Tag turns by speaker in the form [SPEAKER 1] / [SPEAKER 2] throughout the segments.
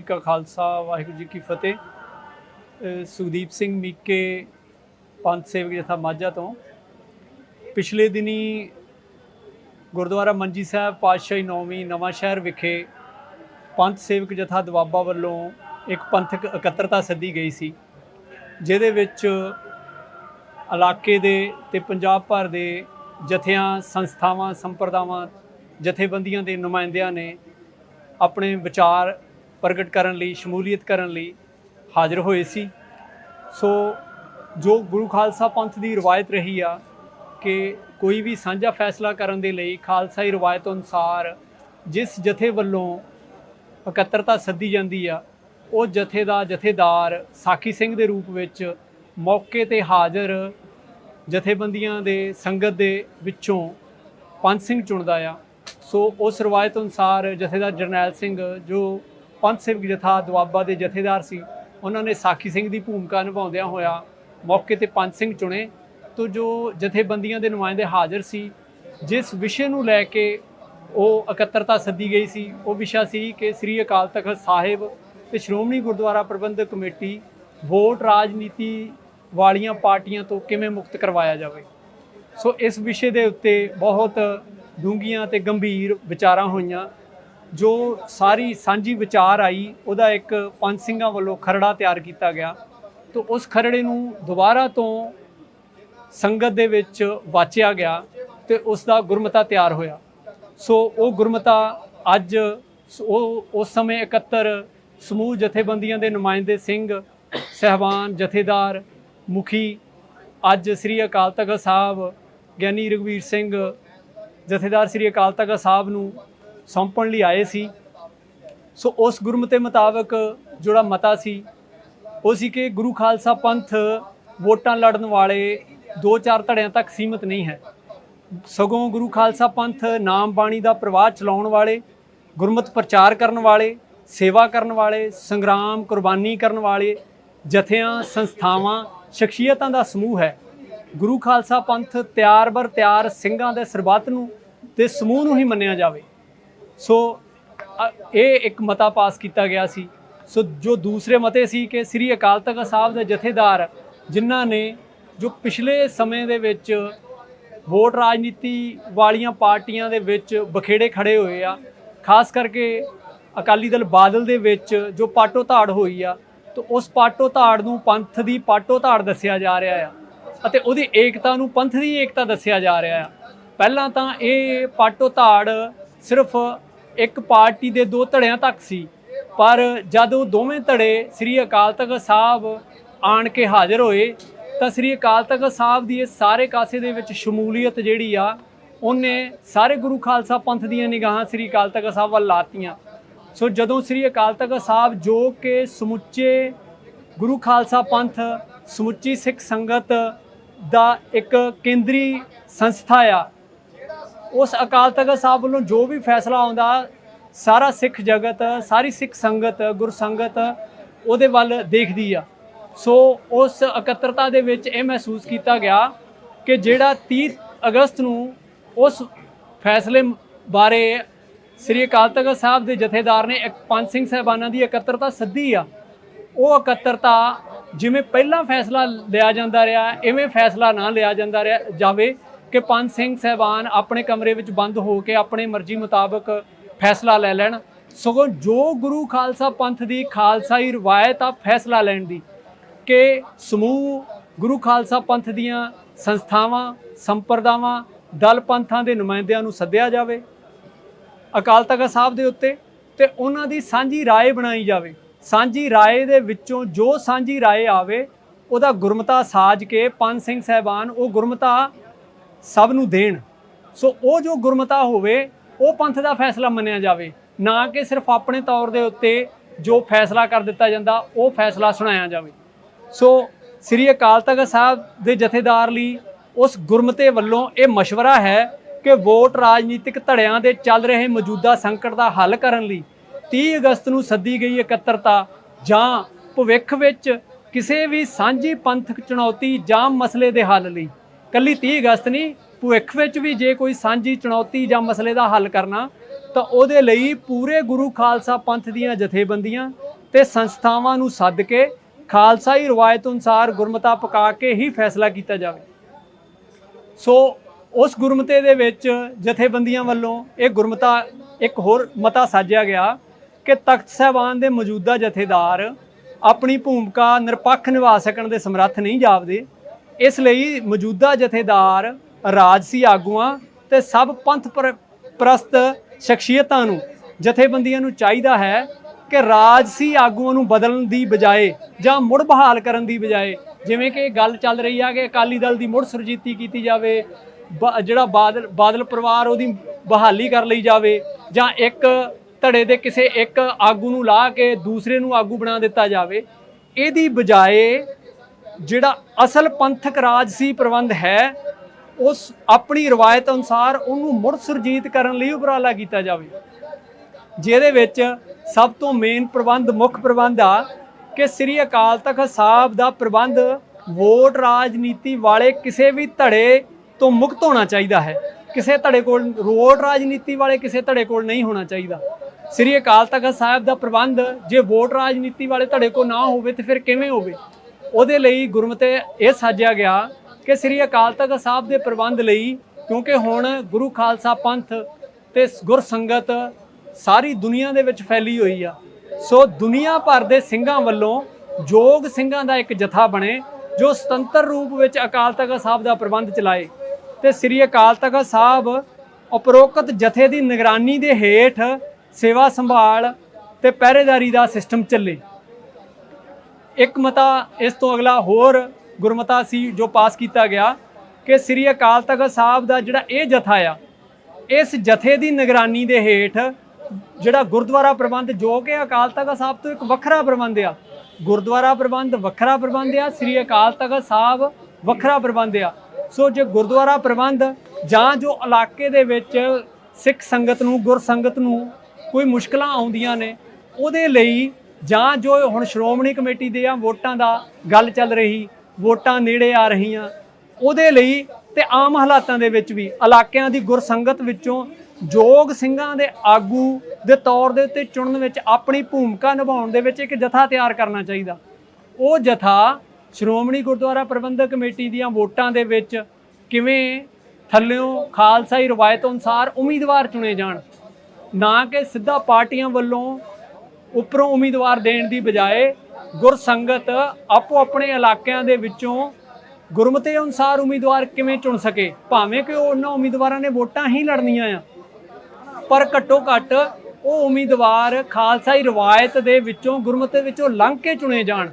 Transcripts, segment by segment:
[SPEAKER 1] ਜੀ ਕਾ ਖਾਲਸਾ ਵਾਹਿਗੁਰੂ ਜੀ ਕੀ ਫਤਿਹ। ਅ, ਸੁਖਦੀਪ ਸਿੰਘ ਮੀਕੇ ਪੰਥ ਸੇਵਕ ਜਥਾ ਮਾਝਾ ਤੋਂ। ਪਿਛਲੇ ਦਿਨੀ ਗੁਰਦੁਆਰਾ ਮੰਜੀ ਸਾਹਿਬ ਪਾਤਸ਼ਾਹੀ ਨੌਵੀਂ ਨਵਾਂ ਸ਼ਹਿਰ ਵਿਖੇ ਪੰਥ ਸੇਵਕ ਜਥਾ ਦਵਾਬਾ ਵੱਲੋਂ ਇੱਕ ਪੰਥਕ ਇਕੱਤਰਤਾ ਸੱਦੀ ਗਈ ਸੀ ਜਿਹਦੇ ਵਿੱਚ ਇਲਾਕੇ ਦੇ ਤੇ ਪੰਜਾਬ ਭਰ ਦੇ ਜਥਿਆਂ ਸੰਸਥਾਵਾਂ ਸੰਪਰਦਾਵਾਂ ਜਥੇਬੰਦੀਆਂ ਦੇ ਨੁਮਾਇੰਦਿਆਂ ਨੇ ਆਪਣੇ ਵਿਚਾਰ ਪ੍ਰਗਟ ਕਰਨ ਲਈ, ਸ਼ਮੂਲੀਅਤ ਕਰਨ ਲਈ ਹਾਜ਼ਰ ਹੋਏ ਸੀ। ਸੋ ਜੋ ਗੁਰੂ ਖਾਲਸਾ ਪੰਥ ਦੀ ਰਵਾਇਤ ਰਹੀ ਆ ਕਿ ਕੋਈ ਵੀ ਸਾਂਝਾ ਫੈਸਲਾ ਕਰਨ ਦੇ ਲਈ ਖਾਲਸਾਈ ਰਵਾਇਤ ਅਨੁਸਾਰ ਜਿਸ ਜਥੇ ਵੱਲੋਂ ਇਕੱਤਰਤਾ ਸੱਦੀ ਜਾਂਦੀ ਆ, ਉਹ ਜਥੇ ਦਾ ਜਥੇਦਾਰ ਸਾਖੀ ਸਿੰਘ ਦੇ ਰੂਪ ਵਿੱਚ ਮੌਕੇ ਤੇ ਹਾਜ਼ਰ ਜਥੇਬੰਦੀਆਂ ਦੇ ਸੰਗਤ ਦੇ ਵਿੱਚੋਂ ਪੰਜ ਸਿੰਘ ਚੁਣਦਾ ਆ। ਸੋ ਉਸ ਰਵਾਇਤ ਅਨੁਸਾਰ ਜਥੇਦਾਰ ਜਰਨੈਲ ਸਿੰਘ ਜੋ ਪੰਥ ਸੇਵਕ ਜਥਾ ਦੁਆਬਾ ਦੇ ਜਥੇਦਾਰ ਸੀ। ਉਹਨਾਂ ਨੇ ਸਾਖੀ ਸਿੰਘ ਦੀ ਭੂਮਿਕਾ ਨਿਭਾਉਂਦਿਆਂ ਹੋਇਆ ਮੌਕੇ ਤੇ ਪੰਜ ਸਿੰਘ ਚੁਣੇ ਤੋਂ ਜੋ ਜਥੇਬੰਦੀਆਂ ਦੇ ਨੁਮਾਇੰਦੇ ਹਾਜ਼ਰ ਸੀ, ਜਿਸ ਵਿਸ਼ੇ ਨੂੰ ਲੈ ਕੇ ਉਹ ਇਕੱਤਰਤਾ ਸੱਦੀ ਗਈ ਸੀ। ਉਹ ਵਿਸ਼ਾ ਸੀ ਕਿ ਸ੍ਰੀ ਅਕਾਲ ਤਖਤ ਸਾਹਿਬ ਤੇ ਸ਼੍ਰੋਮਣੀ ਗੁਰਦੁਆਰਾ ਪ੍ਰਬੰਧਕ ਕਮੇਟੀ ਵੋਟ ਰਾਜਨੀਤੀ ਵਾਲੀਆਂ ਪਾਰਟੀਆਂ ਤੋਂ ਕਿਵੇਂ ਮੁਕਤ ਕਰਵਾਇਆ ਜਾਵੇ। ਸੋ ਇਸ ਵਿਸ਼ੇ ਦੇ ਉੱਤੇ ਬਹੁਤ ਡੂੰਘੀਆਂ ਤੇ ਗੰਭੀਰ ਵਿਚਾਰਾਂ ਹੋਈਆਂ। ਜੋ ਸਾਰੀ ਸਾਂਝੀ ਵਿਚਾਰ ਆਈ, ਉਹਦਾ ਇੱਕ ਪੰਜ ਸਿੰਘਾਂ ਵੱਲੋਂ ਖਰੜਾ ਤਿਆਰ ਕੀਤਾ ਗਿਆ। ਤੋਂ ਉਸ ਖਰੜੇ ਨੂੰ ਦੁਬਾਰਾ ਤੋਂ ਸੰਗਤ ਦੇ ਵਿੱਚ ਵਾਚਿਆ ਗਿਆ ਤੇ ਉਸ ਦਾ ਗੁਰਮਤਾ ਤਿਆਰ ਹੋਇਆ। ਸੋ ਉਹ ਗੁਰਮਤਾ ਅੱਜ ਉਹ, ਉਸ ਸਮੇਂ 71 ਸਮੂਹ ਜਥੇਬੰਦੀਆਂ ਦੇ ਨੁਮਾਇੰਦੇ ਸਿੰਘ, ਸਹਿਬਾਨ, ਜਥੇਦਾਰ, ਮੁਖੀ, ਅੱਜ ਸ੍ਰੀ ਅਕਾਲ ਤਖਤ ਸਾਹਿਬ ਗਿਆਨੀ ਰਘਵੀਰ ਸਿੰਘ, ਜਥੇਦਾਰ ਸ੍ਰੀ ਅਕਾਲ ਤਖਤ ਸਾਹਿਬ ਨੂੰ ਸੌਂਪਣ ਲਈ ਆਏ ਸੀ। ਸੋ ਉਸ ਗੁਰਮਤੇ ਮੁਤਾਬਕ ਜਿਹੜਾ ਮਤਾ ਸੀ, ਉਹ ਸੀ ਕਿ ਗੁਰੂ ਖਾਲਸਾ ਪੰਥ ਵੋਟਾਂ ਲੜਨ ਵਾਲੇ ਦੋ ਚਾਰ ਧੜਿਆਂ ਤੱਕ ਸੀਮਿਤ ਨਹੀਂ ਹੈ। ਸਗੋਂ ਗੁਰੂ ਖਾਲਸਾ ਪੰਥ ਨਾਮ ਬਾਣੀ ਦਾ ਪ੍ਰਵਾਹ ਚਲਾਉਣ ਵਾਲੇ, ਗੁਰਮਤ ਪ੍ਰਚਾਰ ਕਰਨ ਵਾਲੇ, ਸੇਵਾ ਕਰਨ ਵਾਲੇ, ਸੰਗਰਾਮ, ਕੁਰਬਾਨੀ ਕਰਨ ਵਾਲੇ, ਜਥਿਆਂ, ਸੰਸਥਾਵਾਂ, ਸ਼ਖਸੀਅਤਾਂ ਦਾ ਸਮੂਹ ਹੈ। ਗੁਰੂ ਖਾਲਸਾ ਪੰਥ ਤਿਆਰ ਬਰ ਤਿਆਰ ਸਿੰਘਾਂ ਦੇ ਸਰਬੱਤ ਨੂੰ ਤੇ ਸਮੂਹ ਨੂੰ ਹੀ ਮੰਨਿਆ ਜਾਵੇ। ਸੋ ਇਹ ਇੱਕ ਮਤਾ ਪਾਸ ਕੀਤਾ ਗਿਆ ਸੀ। ਸੋ, ਜੋ ਦੂਸਰੇ ਮਤੇ ਸੀ ਕਿ ਸ੍ਰੀ ਅਕਾਲ ਤਖਤ ਸਾਹਿਬ ਦੇ ਜਥੇਦਾਰ, ਜਿਨ੍ਹਾਂ ਨੇ ਜੋ ਪਿਛਲੇ ਸਮੇਂ ਦੇ ਵਿੱਚ ਵੋਟ ਰਾਜਨੀਤੀ ਵਾਲੀਆਂ ਪਾਰਟੀਆਂ ਦੇ ਵਿੱਚ ਬਖੇੜੇ ਖੜੇ ਹੋਏ ਆ, ਖਾਸ ਕਰਕੇ ਅਕਾਲੀ ਦਲ ਬਾਦਲ ਦੇ ਵਿੱਚ ਜੋ ਪਾਟੋ ਧਾੜ ਹੋਈ ਆ, ਤਾਂ ਉਸ ਪਾਟੋ ਧਾੜ ਨੂੰ ਪੰਥ ਦੀ ਪਾਟੋ ਧਾੜ ਦੱਸਿਆ ਜਾ ਰਿਹਾ ਆ ਅਤੇ ਉਹਦੀ ਏਕਤਾ ਨੂੰ ਪੰਥ ਦੀ ਏਕਤਾ ਦੱਸਿਆ ਜਾ ਰਿਹਾ ਆ। ਪਹਿਲਾਂ ਤਾਂ ਇਹ ਪਾਟੋ ਧਾੜ ਸਿਰਫ ਇੱਕ ਪਾਰਟੀ ਦੇ ਦੋ ਧੜਿਆਂ ਤੱਕ ਸੀ। ਪਰ ਜਦ ਉਹ ਦੋਵੇਂ ਧੜੇ ਸ੍ਰੀ ਅਕਾਲ ਤਖਤ ਸਾਹਿਬ ਆਣ ਕੇ ਹਾਜ਼ਰ ਹੋਏ, ਤਾਂ ਸ੍ਰੀ ਅਕਾਲ ਤਖਤ ਸਾਹਿਬ ਦੀ ਇਸ ਸਾਰੇ ਕਾਸੇ ਦੇ ਵਿੱਚ ਸ਼ਮੂਲੀਅਤ ਜਿਹੜੀ ਆ, ਉਹਨੇ ਸਾਰੇ ਗੁਰੂ ਖਾਲਸਾ ਪੰਥ ਦੀਆਂ ਨਿਗਾਹਾਂ ਸ੍ਰੀ ਅਕਾਲ ਤਖਤ ਸਾਹਿਬ ਵੱਲ ਲਾਤੀਆਂ। ਸੋ ਜਦੋਂ ਸ੍ਰੀ ਅਕਾਲ ਤਖਤ ਸਾਹਿਬ ਜੋ ਕਿ ਸਮੁੱਚੇ ਗੁਰੂ ਖਾਲਸਾ ਪੰਥ, ਸਮੁੱਚੀ ਸਿੱਖ ਸੰਗਤ ਦਾ ਇੱਕ ਕੇਂਦਰੀ ਸੰਸਥਾ ਆ ਉਸ ਅਕਾਲ ਤਖਤ ਸਾਹਿਬ ਵੱਲੋਂ ਜੋ ਵੀ ਫੈਸਲਾ ਆਉਂਦਾ, ਸਾਰਾ ਸਿੱਖ ਜਗਤ, ਸਾਰੀ ਸਿੱਖ ਸੰਗਤ ਗੁਰਸੰਗਤ ਉਹਦੇ ਵੱਲ ਦੇਖਦੀ ਆ। ਸੋ ਉਸ ਇਕੱਤਰਤਾ ਦੇ ਵਿੱਚ ਇਹ ਮਹਿਸੂਸ ਕੀਤਾ ਗਿਆ ਕਿ ਜਿਹੜਾ 30 ਅਗਸਤ ਨੂੰ ਉਸ ਫੈਸਲੇ ਬਾਰੇ ਸ੍ਰੀ ਅਕਾਲ ਤਖਤ ਸਾਹਿਬ ਦੇ ਜਥੇਦਾਰ ਨੇ ਇੱਕ ਪੰਜ ਸਿੰਘ ਸਾਹਿਬਾਨਾਂ ਦੀ ਇਕੱਤਰਤਾ ਸੱਦੀ ਆ, ਉਹ ਇਕੱਤਰਤਾ ਜਿਵੇਂ ਪਹਿਲਾਂ ਫੈਸਲਾ ਲਿਆ ਜਾਂਦਾ ਰਿਹਾ, ਐਵੇਂ ਫੈਸਲਾ ਨਾ ਲਿਆ ਜਾਂਦਾ ਰਿਹਾ ਜਾਵੇ ਕਿ ਪੰਜ ਸਿੰਘ ਸਹਿਬਾਨ ਆਪਣੇ ਕਮਰੇ ਵਿੱਚ ਬੰਦ ਹੋ ਕੇ ਆਪਣੇ ਮਰਜ਼ੀ ਮੁਤਾਬਕ ਫੈਸਲਾ ਲੈ ਲੈਣ। ਸਗੋਂ ਜੋ ਗੁਰੂ ਖਾਲਸਾ ਪੰਥ ਦੀ ਖਾਲਸਾਈ ਰਵਾਇਤ ਆ ਫੈਸਲਾ ਲੈਣ ਦੀ, ਕਿ ਸਮੂਹ ਗੁਰੂ ਖਾਲਸਾ ਪੰਥ ਦੀਆਂ ਸੰਸਥਾਵਾਂ, ਸੰਪਰਦਾਵਾਂ, ਦਲ ਪੰਥਾਂ ਦੇ ਨੁਮਾਇੰਦਿਆਂ ਨੂੰ ਸੱਦਿਆ ਜਾਵੇ ਅਕਾਲ ਤਖਤ ਸਾਹਿਬ ਦੇ ਉੱਤੇ ਤੇ ਉਹਨਾਂ ਦੀ ਸਾਂਝੀ ਰਾਏ ਬਣਾਈ ਜਾਵੇ। ਸਾਂਝੀ ਰਾਏ ਦੇ ਵਿੱਚੋਂ ਜੋ ਸਾਂਝੀ ਰਾਏ ਆਵੇ, ਉਹਦਾ ਗੁਰਮਤਾ ਸਾਜ ਕੇ ਪੰਜ ਸਿੰਘ ਸਹਿਬਾਨ ਉਹ ਗੁਰਮਤਾ ਸਭ ਨੂੰ ਦੇਣ। ਸੋ ਉਹ ਜੋ ਗੁਰਮਤਾ ਹੋਵੇ, ਉਹ ਪੰਥ ਦਾ ਫੈਸਲਾ ਮੰਨਿਆ ਜਾਵੇ। ਨਾ ਕਿ ਸਿਰਫ ਆਪਣੇ ਤੌਰ ਦੇ ਉੱਤੇ ਜੋ ਫੈਸਲਾ ਕਰ ਦਿੱਤਾ ਜਾਂਦਾ, ਉਹ ਫੈਸਲਾ ਸੁਣਾਇਆ ਜਾਵੇ। ਸੋ ਸ੍ਰੀ ਅਕਾਲ ਤਖਤ ਸਾਹਿਬ ਦੇ ਜਥੇਦਾਰ ਲਈ ਉਸ ਗੁਰਮਤੇ ਵੱਲੋਂ ਇਹ ਮਸ਼ਵਰਾ ਹੈ ਕਿ ਵੋਟ ਰਾਜਨੀਤਿਕ ਧੜਿਆਂ ਦੇ ਚੱਲ ਰਹੇ ਮੌਜੂਦਾ ਸੰਕਟ ਦਾ ਹੱਲ ਕਰਨ ਲਈ 30 ਅਗਸਤ ਨੂੰ ਸੱਦੀ ਗਈ ਇਕੱਤਰਤਾ ਜਾਂ ਭਵਿੱਖ ਵਿੱਚ ਕਿਸੇ ਵੀ ਸਾਂਝੀ ਪੰਥਕ ਚੁਣੌਤੀ ਜਾਂ ਮਸਲੇ ਦੇ ਹੱਲ ਲਈ। ਕੱਲੀ 30 ਅਗਸਤ ਨਹੀਂ, ਭਵਿੱਖ ਵਿੱਚ ਵੀ ਜੇ ਕੋਈ ਸਾਂਝੀ ਚੁਣੌਤੀ ਜਾਂ ਮਸਲੇ ਦਾ ਹੱਲ ਕਰਨਾ, ਤਾਂ ਉਹਦੇ ਲਈ ਪੂਰੇ ਗੁਰੂ ਖਾਲਸਾ ਪੰਥ ਦੀਆਂ ਜਥੇਬੰਦੀਆਂ ਤੇ ਸੰਸਥਾਵਾਂ ਨੂੰ ਸੱਦ ਕੇ ਖਾਲਸਾਈ ਰਵਾਇਤ ਅਨੁਸਾਰ ਗੁਰਮਤਾ ਪਕਾ ਕੇ ਹੀ ਫੈਸਲਾ ਕੀਤਾ ਜਾਵੇ। ਸੋ ਉਸ ਗੁਰਮਤੇ ਦੇ ਵਿੱਚ ਜਥੇਬੰਦੀਆਂ ਵੱਲੋਂ ਇਹ ਗੁਰਮਤਾ ਇੱਕ ਹੋਰ ਮਤਾ ਸਾਜਿਆ ਗਿਆ ਕਿ ਤਖਤ ਸਾਹਿਬਾਨ ਦੇ ਮੌਜੂਦਾ ਜਥੇਦਾਰ ਆਪਣੀ ਭੂਮਿਕਾ ਨਿਰਪੱਖ ਨਿਭਾ ਸਕਣ ਦੇ ਸਮਰੱਥ ਨਹੀਂ ਜਾਪਦੇ। ਇਸ ਲਈ ਮੌਜੂਦਾ ਜਥੇਦਾਰ, ਰਾਜਸੀ ਆਗੂਆਂ ਤੇ ਸਭ ਪੰਥ ਪਰ- ਪ੍ਰਸਤ ਸ਼ਖਸੀਅਤਾਂ ਨੂੰ, ਜਥੇਬੰਦੀਆਂ ਨੂੰ ਚਾਹੀਦਾ ਹੈ ਕਿ ਰਾਜਸੀ ਆਗੂਆਂ ਨੂੰ ਬਦਲਣ ਦੀ ਬਜਾਏ ਜਾਂ ਮੁੜ ਬਹਾਲ ਕਰਨ ਦੀ ਬਜਾਏ, ਜਿਵੇਂ ਕਿ ਗੱਲ ਚੱਲ ਰਹੀ ਆ ਕਿ ਅਕਾਲੀ ਦਲ ਦੀ ਮੁੜ ਸੁਰਜੀਤੀ ਕੀਤੀ ਜਾਵੇ, ਬ- ਜਿਹੜਾ ਬਾਦਲ ਬਾਦਲ ਪਰਿਵਾਰ ਉਹਦੀ ਬਹਾਲੀ ਕਰ ਲਈ ਜਾਵੇ ਜਾਂ ਇੱਕ ਧੜੇ ਦੇ ਕਿਸੇ ਇੱਕ ਆਗੂ ਨੂੰ ਲਾ ਕੇ ਦੂਸਰੇ ਨੂੰ ਆਗੂ ਬਣਾ ਦਿੱਤਾ ਜਾਵੇ, ਇਹਦੀ ਬਜਾਏ ਜਿਹੜਾ ਅਸਲ ਪੰਥਕ ਰਾਜਸੀ ਪ੍ਰਬੰਧ ਹੈ, ਉਸ ਆਪਣੀ ਰਵਾਇਤ ਅਨੁਸਾਰ ਉਹਨੂੰ ਮੁੜ ਸੁਰਜੀਤ ਕਰਨ ਲਈ ਉਪਰਾਲਾ ਕੀਤਾ ਜਾਵੇ। ਜਿਹਦੇ ਵਿੱਚ ਸਭ ਤੋਂ ਮੇਨ ਪ੍ਰਬੰਧ, ਮੁੱਖ ਪ੍ਰਬੰਧ ਆ ਕਿ ਸ੍ਰੀ ਅਕਾਲ ਤਖਤ ਸਾਹਿਬ ਦਾ ਪ੍ਰਬੰਧ ਵੋਟ ਰਾਜਨੀਤੀ ਵਾਲੇ ਕਿਸੇ ਵੀ ਧੜੇ ਤੋਂ ਮੁਕਤ ਹੋਣਾ ਚਾਹੀਦਾ ਹੈ। ਕਿਸੇ ਧੜੇ ਕੋਲ ਵੋਟ ਰਾਜਨੀਤੀ ਵਾਲੇ ਕਿਸੇ ਧੜੇ ਕੋਲ ਨਹੀਂ ਹੋਣਾ ਚਾਹੀਦਾ। ਸ੍ਰੀ ਅਕਾਲ ਤਖਤ ਸਾਹਿਬ ਦਾ ਪ੍ਰਬੰਧ ਜੇ ਵੋਟ ਰਾਜਨੀਤੀ ਵਾਲੇ ਧੜੇ ਕੋਲ ਨਾ ਹੋਵੇ ਤੇ ਫਿਰ ਕਿਵੇਂ ਹੋਵੇ? ਉਹਦੇ ਲਈ ਗੁਰਮਤੇ ਇਹ ਸਾਜਿਆ ਗਿਆ ਕਿ ਸ੍ਰੀ ਅਕਾਲ ਤਖਤ ਸਾਹਿਬ ਦੇ ਪ੍ਰਬੰਧ ਲਈ, ਕਿਉਂਕਿ ਹੁਣ ਗੁਰੂ ਖਾਲਸਾ ਪੰਥ ਤੇ ਗੁਰ ਸੰਗਤ ਸਾਰੀ ਦੁਨੀਆ ਦੇ ਵਿੱਚ ਫੈਲੀ ਹੋਈ ਆ। ਸੋ ਦੁਨੀਆ ਭਰ ਦੇ ਸਿੰਘਾਂ ਵੱਲੋਂ ਜੋਗ ਸਿੰਘਾਂ ਦਾ ਇੱਕ ਜਥਾ ਬਣੇ, ਜੋ ਸੁਤੰਤਰ ਰੂਪ ਵਿੱਚ ਅਕਾਲ ਤਖਤ ਸਾਹਿਬ ਦਾ ਪ੍ਰਬੰਧ ਚਲਾਏ। ਤੇ ਸ੍ਰੀ ਅਕਾਲ ਤਖਤ ਸਾਹਿਬ ਉਪਰੋਕਤ ਜਥੇ ਦੀ ਨਿਗਰਾਨੀ ਦੇ ਹੇਠ ਸੇਵਾ ਸੰਭਾਲ ਤੇ ਪਹਿਰੇਦਾਰੀ ਦਾ ਸਿਸਟਮ ਚੱਲੇ। ਇੱਕ ਮਤਾ ਇਸ ਤੋਂ ਅਗਲਾ ਹੋਰ ਗੁਰਮਤਾ ਸੀ ਜੋ ਪਾਸ ਕੀਤਾ ਗਿਆ ਕਿ ਸ੍ਰੀ ਅਕਾਲ ਤਖਤ ਸਾਹਿਬ ਦਾ ਜਿਹੜਾ ਇਹ ਜਥਾ ਆ, ਇਸ ਜਥੇ ਦੀ ਨਿਗਰਾਨੀ ਦੇ ਹੇਠ ਜਿਹੜਾ ਗੁਰਦੁਆਰਾ ਪ੍ਰਬੰਧ ਜੋ ਕਿ ਅਕਾਲ ਤਖਤ ਸਾਹਿਬ ਤੋਂ ਇੱਕ ਵੱਖਰਾ ਪ੍ਰਬੰਧ ਆ, ਗੁਰਦੁਆਰਾ ਪ੍ਰਬੰਧ ਵੱਖਰਾ ਪ੍ਰਬੰਧ ਆ, ਸ੍ਰੀ ਅਕਾਲ ਤਖਤ ਸਾਹਿਬ ਵੱਖਰਾ ਪ੍ਰਬੰਧ ਆ। ਸੋ ਜੇ ਗੁਰਦੁਆਰਾ ਪ੍ਰਬੰਧ ਜਾਂ ਜੋ ਇਲਾਕੇ ਦੇ ਵਿੱਚ ਸਿੱਖ ਸੰਗਤ ਨੂੰ ਗੁਰ ਸੰਗਤ ਨੂੰ ਕੋਈ ਮੁਸ਼ਕਲਾਂ ਆਉਂਦੀਆਂ ਨੇ, ਉਹਦੇ ਲਈ ਜਾਂ ਜੋ ਹੁਣ ਸ਼੍ਰੋਮਣੀ ਕਮੇਟੀ ਦੇ ਆ ਵੋਟਾਂ ਦਾ ਗੱਲ ਚੱਲ ਰਹੀ, ਵੋਟਾਂ ਨੇੜੇ ਆ ਰਹੀਆਂ, ਉਹਦੇ ਲਈ ਤੇ ਆਮ ਹਾਲਾਤਾਂ ਦੇ ਵਿੱਚ ਵੀ, ਇਲਾਕਿਆਂ ਦੀ ਗੁਰਸੰਗਤ ਵਿੱਚੋਂ ਜੋਗ ਸਿੰਘਾਂ ਦੇ ਆਗੂ ਦੇ ਤੌਰ ਦੇ ਉੱਤੇ ਚੁਣਨ ਵਿੱਚ ਆਪਣੀ ਭੂਮਿਕਾ ਨਿਭਾਉਣ ਦੇ ਵਿੱਚ ਇੱਕ ਜਥਾ ਤਿਆਰ ਕਰਨਾ ਚਾਹੀਦਾ। ਉਹ ਜਥਾ ਸ਼੍ਰੋਮਣੀ ਗੁਰਦੁਆਰਾ ਪ੍ਰਬੰਧਕ ਕਮੇਟੀ ਦੀਆਂ ਵੋਟਾਂ ਦੇ ਵਿੱਚ ਕਿਵੇਂ ਥੱਲਿਓਂ ਖਾਲਸਾਈ ਰਵਾਇਤ ਅਨੁਸਾਰ ਉਮੀਦਵਾਰ ਚੁਣੇ ਜਾਣ, ਨਾ ਕਿ ਸਿੱਧਾ ਪਾਰਟੀਆਂ ਵੱਲੋਂ ਉੱਪਰੋਂ ਉਮੀਦਵਾਰ ਦੇਣ ਦੀ ਬਜਾਏ ਗੁਰਸੰਗਤ ਆਪੋ ਆਪਣੇ ਇਲਾਕਿਆਂ ਦੇ ਵਿੱਚੋਂ ਗੁਰਮਤੇ ਅਨੁਸਾਰ ਉਮੀਦਵਾਰ ਕਿਵੇਂ ਚੁਣ ਸਕੇ? ਭਾਵੇਂ ਕਿ ਉਹਨਾਂ ਉਮੀਦਵਾਰਾਂ ਨੇ ਵੋਟਾਂ ਹੀ ਲੜਨੀਆਂ ਆ, ਪਰ ਘੱਟੋ ਘੱਟ ਉਹ ਉਮੀਦਵਾਰ ਖਾਲਸਾਈ ਰਵਾਇਤ ਦੇ ਵਿੱਚੋਂ, ਗੁਰਮਤੇ ਵਿੱਚੋਂ ਲੰਘ ਕੇ ਚੁਣੇ ਜਾਣ।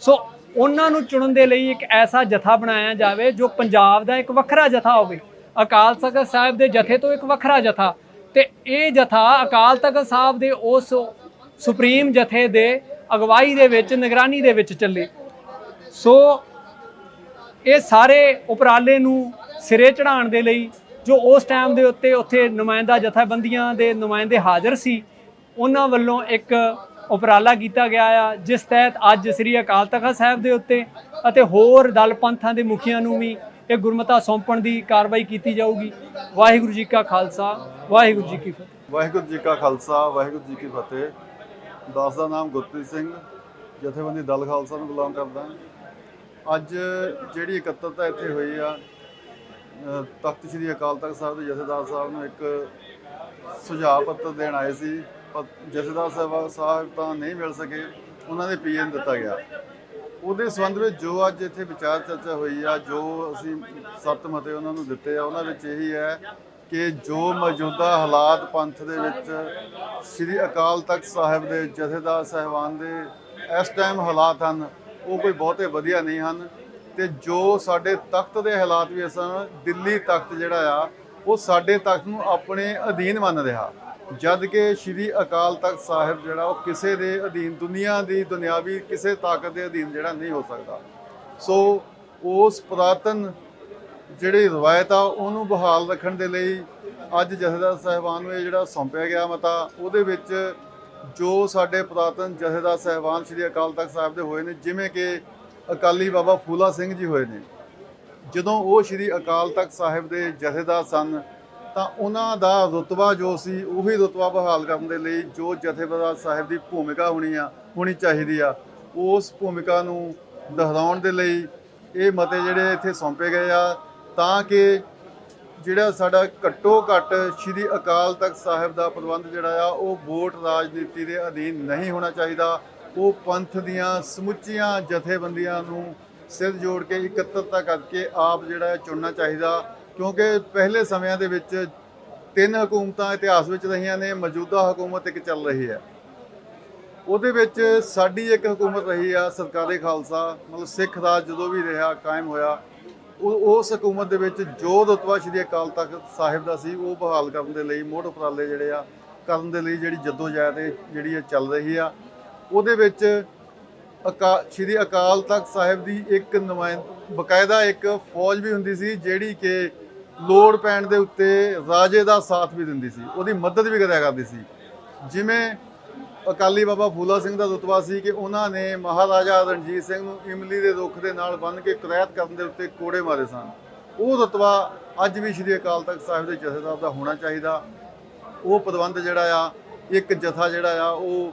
[SPEAKER 1] ਸੋ ਉਹਨਾਂ ਨੂੰ ਚੁਣਨ ਦੇ ਲਈ ਇੱਕ ਐਸਾ ਜਥਾ ਬਣਾਇਆ ਜਾਵੇ ਜੋ ਪੰਜਾਬ ਦਾ ਇੱਕ ਵੱਖਰਾ ਜਥਾ ਹੋਵੇ। ਅਕਾਲ ਤਖਤ ਸਾਹਿਬ ਦੇ ਜਥੇ ਤੋਂ ਇੱਕ ਵੱਖਰਾ ਜਥਾ ਤੇ ਇਹ ਜਥਾ ਅਕਾਲ ਤਖਤ ਸਾਹਿਬ ਦੇ ਉਸ ਸੁਪਰੀਮ ਜਥੇ ਦੇ ਅਗਵਾਈ ਦੇ ਵਿੱਚ, ਨਿਗਰਾਨੀ ਦੇ ਵਿੱਚ ਚੱਲੇ। ਸੋ ਇਹ ਸਾਰੇ ਉਪਰਾਲੇ ਨੂੰ ਸਿਰੇ ਚੜਾਉਣ ਦੇ ਲਈ ਜੋ ਉਸ ਟਾਈਮ ਦੇ ਉੱਤੇ ਉੱਥੇ ਨੁਮਾਇੰਦਾ ਜਥੇਬੰਦੀਆਂ ਦੇ ਨੁਮਾਇੰਦੇ ਹਾਜ਼ਰ ਸੀ, ਉਹਨਾਂ ਵੱਲੋਂ ਇੱਕ ਉਪਰਾਲਾ ਕੀਤਾ ਗਿਆ ਆ, ਜਿਸ ਤਹਿਤ ਅੱਜ ਸ੍ਰੀ ਅਕਾਲ ਤਖਤ ਸਾਹਿਬ ਦੇ ਉੱਤੇ ਅਤੇ ਹੋਰ ਦਲ ਪੰਥਾਂ ਦੇ ਮੁਖੀਆਂ ਨੂੰ ਵੀ ਇਹ ਗੁਰਮਤਾ ਸੌਂਪਣ ਦੀ ਕਾਰਵਾਈ ਕੀਤੀ ਜਾਊਗੀ। ਵਾਹਿਗੁਰੂ ਜੀ ਕਾ ਖਾਲਸਾ, ਵਾਹਿਗੁਰੂ ਜੀ ਕੀ ਫਤਿਹ।
[SPEAKER 2] ਵਾਹਿਗੁਰੂ ਜੀ ਕਾ ਖਾਲਸਾ, ਵਾਹਿਗੁਰੂ ਜੀ ਕੀ ਫਤਿਹ। ਦਾਸ ਦਾ ਨਾਮ ਗੁਰਪ੍ਰੀਤ ਸਿੰਘ, ਜਥੇਬੰਦੀ ਦਲ ਖਾਲਸਾ ਨੂੰ ਬਿਲੋਂਗ ਕਰਦਾ ਅੱਜ ਜਿਹੜੀ ਇਕੱਤਰਤਾ ਇੱਥੇ ਹੋਈ ਆ ਤਖਤ ਸ੍ਰੀ ਅਕਾਲ ਤਖਤ ਸਾਹਿਬ ਦੇ ਜਥੇਦਾਰ ਸਾਹਿਬ ਨੂੰ ਇੱਕ ਸੁਝਾਅ ਪੱਤਰ ਦੇਣ ਆਏ ਸੀ, ਪਰ ਜਥੇਦਾਰ ਸਾਹਿਬ ਸਾਹਿਬ ਤਾਂ ਨਹੀਂ ਮਿਲ ਸਕੇ, ਉਹਨਾਂ ਦੇ ਪੀਐਨ ਦਿੱਤਾ ਗਿਆ। ਉਹਦੇ ਸੰਬੰਧ ਵਿੱਚ ਜੋ ਅੱਜ ਇੱਥੇ ਵਿਚਾਰ ਚਰਚਾ ਹੋਈ ਆ, ਜੋ ਅਸੀਂ ਸੱਤ ਮਤੇ ਉਹਨਾਂ ਨੂੰ ਦਿੱਤੇ ਆ, ਉਹਨਾਂ ਵਿੱਚ ਇਹੀ ਹੈ ਕਿ ਜੋ ਮੌਜੂਦਾ ਹਾਲਾਤ ਪੰਥ ਦੇ ਵਿੱਚ ਸ੍ਰੀ ਅਕਾਲ ਤਖਤ ਸਾਹਿਬ ਦੇ ਜਥੇਦਾਰ ਸਾਹਿਬਾਨ ਦੇ ਇਸ ਟਾਈਮ ਹਾਲਾਤ ਹਨ, ਉਹ ਕੋਈ ਬਹੁਤੇ ਵਧੀਆ ਨਹੀਂ ਹਨ ਤੇ ਜੋ ਸਾਡੇ ਤਖਤ ਦੇ ਹਾਲਾਤ ਵੀ ਸਨ ਦਿੱਲੀ ਤਖਤ ਜਿਹੜਾ ਆ, ਉਹ ਸਾਡੇ ਤਖਤ ਨੂੰ ਆਪਣੇ ਅਧੀਨ ਮੰਨ ਰਿਹਾ। ਜਦ ਕਿ ਸ੍ਰੀ ਅਕਾਲ ਤਖਤ ਸਾਹਿਬ ਜਿਹੜਾ, ਉਹ ਕਿਸੇ ਦੇ ਅਧੀਨ ਦੁਨੀਆ ਦੀ ਦੁਨਿਆਵੀ ਕਿਸੇ ਤਾਕਤ ਦੇ ਅਧੀਨ ਜਿਹੜਾ ਨਹੀਂ ਹੋ ਸਕਦਾ। ਸੋ ਉਸ ਪੁਰਾਤਨ ਜਿਹੜੀ ਰਵਾਇਤ ਆ, ਉਹਨੂੰ ਬਹਾਲ ਰੱਖਣ ਦੇ ਲਈ ਅੱਜ ਜਥੇਦਾਰ ਸਾਹਿਬਾਨ ਨੂੰ ਇਹ ਜਿਹੜਾ ਸੌਂਪਿਆ ਗਿਆ ਮਤਾ ਉਹਦੇ ਵਿੱਚ ਜੋ ਸਾਡੇ ਪੁਰਾਤਨ ਜਥੇਦਾਰ ਸਾਹਿਬਾਨ ਸ੍ਰੀ ਅਕਾਲ ਤਖਤ ਸਾਹਿਬ ਦੇ ਹੋਏ ਨੇ, ਜਿਵੇਂ ਕਿ ਅਕਾਲੀ ਬਾਬਾ ਫੂਲਾ ਸਿੰਘ ਜੀ ਹੋਏ ਨੇ। ਜਦੋਂ ਉਹ ਸ੍ਰੀ ਅਕਾਲ ਤਖਤ ਸਾਹਿਬ ਦੇ ਜਥੇਦਾਰ ਸਨ, ਤਾਂ ਉਹਨਾਂ ਦਾ ਰੁਤਬਾ ਜੋ ਸੀ, ਉਹੀ ਰੁਤਬਾ ਬਹਾਲ ਕਰਨ ਦੇ ਲਈ ਜੋ ਜਥੇਦਾਰ ਸਾਹਿਬ ਦੀ ਭੂਮਿਕਾ ਹੋਣੀ ਆ, ਹੋਣੀ ਚਾਹੀਦੀ ਆ, ਉਸ ਭੂਮਿਕਾ ਨੂੰ ਦੁਹਰਾਉਣ ਦੇ ਲਈ ਇਹ ਮਤੇ ਜਿਹੜੇ ਇੱਥੇ ਸੌਂਪੇ ਗਏ ਆ। ਤਾਂ ਕਿ ਜਿਹੜਾ ਸਾਡਾ ਘੱਟੋ ਘੱਟ ਸ਼੍ਰੀ ਅਕਾਲ ਤਖਤ ਸਾਹਿਬ ਦਾ ਪ੍ਰਬੰਧ ਜਿਹੜਾ ਆ, ਉਹ ਵੋਟ ਰਾਜਨੀਤੀ ਦੇ ਅਧੀਨ ਨਹੀਂ ਹੋਣਾ ਚਾਹੀਦਾ। ਉਹ ਪੰਥ ਦੀਆਂ ਸਮੁੱਚੀਆਂ ਜਥੇਬੰਦੀਆਂ ਨੂੰ ਸਿਰ ਜੋੜ ਕੇ ਇਕੱਤਰਤਾ ਕਰਕੇ ਆਪ ਜਿਹੜਾ ਚੁਣਨਾ ਚਾਹੀਦਾ। ਕਿਉਂਕਿ ਪਹਿਲੇ ਸਮਿਆਂ ਦੇ ਵਿੱਚ ਤਿੰਨ ਹਕੂਮਤਾਂ ਇਤਿਹਾਸ ਵਿੱਚ ਰਹੀਆਂ ਨੇ, ਮੌਜੂਦਾ ਹਕੂਮਤ ਇੱਕ ਚੱਲ ਰਹੀ ਹੈ। ਉਹਦੇ ਵਿੱਚ ਸਾਡੀ ਇੱਕ ਹਕੂਮਤ ਰਹੀ ਆ ਸਰਕਾਰੀ ਖਾਲਸਾ, ਮਤਲਬ ਸਿੱਖ ਰਾਜ ਜਦੋਂ ਵੀ ਰਿਹਾ, ਕਾਇਮ ਹੋਇਆ ਉਸ ਹਕੂਮਤ ਦੇ ਵਿੱਚ ਜੋ ਰੁਤਬਾ ਸ਼੍ਰੀ ਅਕਾਲ ਤਖਤ ਸਾਹਿਬ ਦਾ ਸੀ, ਉਹ ਬਹਾਲ ਕਰਨ ਦੇ ਲਈ ਮੋਢ ਉਪਰਾਲੇ ਜਿਹੜੇ ਆ, ਕਰਨ ਦੇ ਲਈ ਜਿਹੜੀ ਜਦੋਜਹਿਦ ਇਹ ਜਿਹੜੀ ਆ ਚੱਲ ਰਹੀ ਆ, ਉਹਦੇ ਵਿੱਚ ਅਕਾ, ਸ਼੍ਰੀ ਅਕਾਲ ਤਖਤ ਸਾਹਿਬ ਦੀ ਇੱਕ ਨੁਮਾਇੰਦ ਬਕਾਇਦਾ ਇੱਕ ਫੌਜ ਵੀ ਹੁੰਦੀ ਸੀ, ਜਿਹੜੀ ਕਿ ਲੋੜ ਪੈਣ ਦੇ ਉੱਤੇ ਰਾਜੇ ਦਾ ਸਾਥ ਵੀ ਦਿੰਦੀ ਸੀ, ਉਹਦੀ ਮਦਦ ਵੀ ਕਰਿਆ ਕਰਦੀ ਸੀ। ਜਿਵੇਂ ਅਕਾਲੀ ਬਾਬਾ ਫੂਲਾ ਸਿੰਘ ਦਾ ਰੁਤਬਾ ਸੀ ਕਿ ਉਹਨਾਂ ਨੇ ਮਹਾਰਾਜਾ ਰਣਜੀਤ ਸਿੰਘ ਨੂੰ ਇਮਲੀ ਦੇ ਰੁੱਖ ਦੇ ਨਾਲ ਬੰਨ੍ਹ ਕੇ ਕਰਾਇਤ ਕਰਨ ਦੇ ਉੱਤੇ ਕੋੜੇ ਮਾਰੇ ਸਨ। ਉਹ ਰੁਤਬਾ ਅੱਜ ਵੀ ਸ਼੍ਰੀ ਅਕਾਲ ਤਖਤ ਸਾਹਿਬ ਦੇ ਜਥੇਦਾਰ ਦਾ ਹੋਣਾ ਚਾਹੀਦਾ। ਉਹ ਪ੍ਰਬੰਧ ਜਿਹੜਾ ਆ, ਇੱਕ ਜਥਾ ਜਿਹੜਾ ਆ, ਉਹ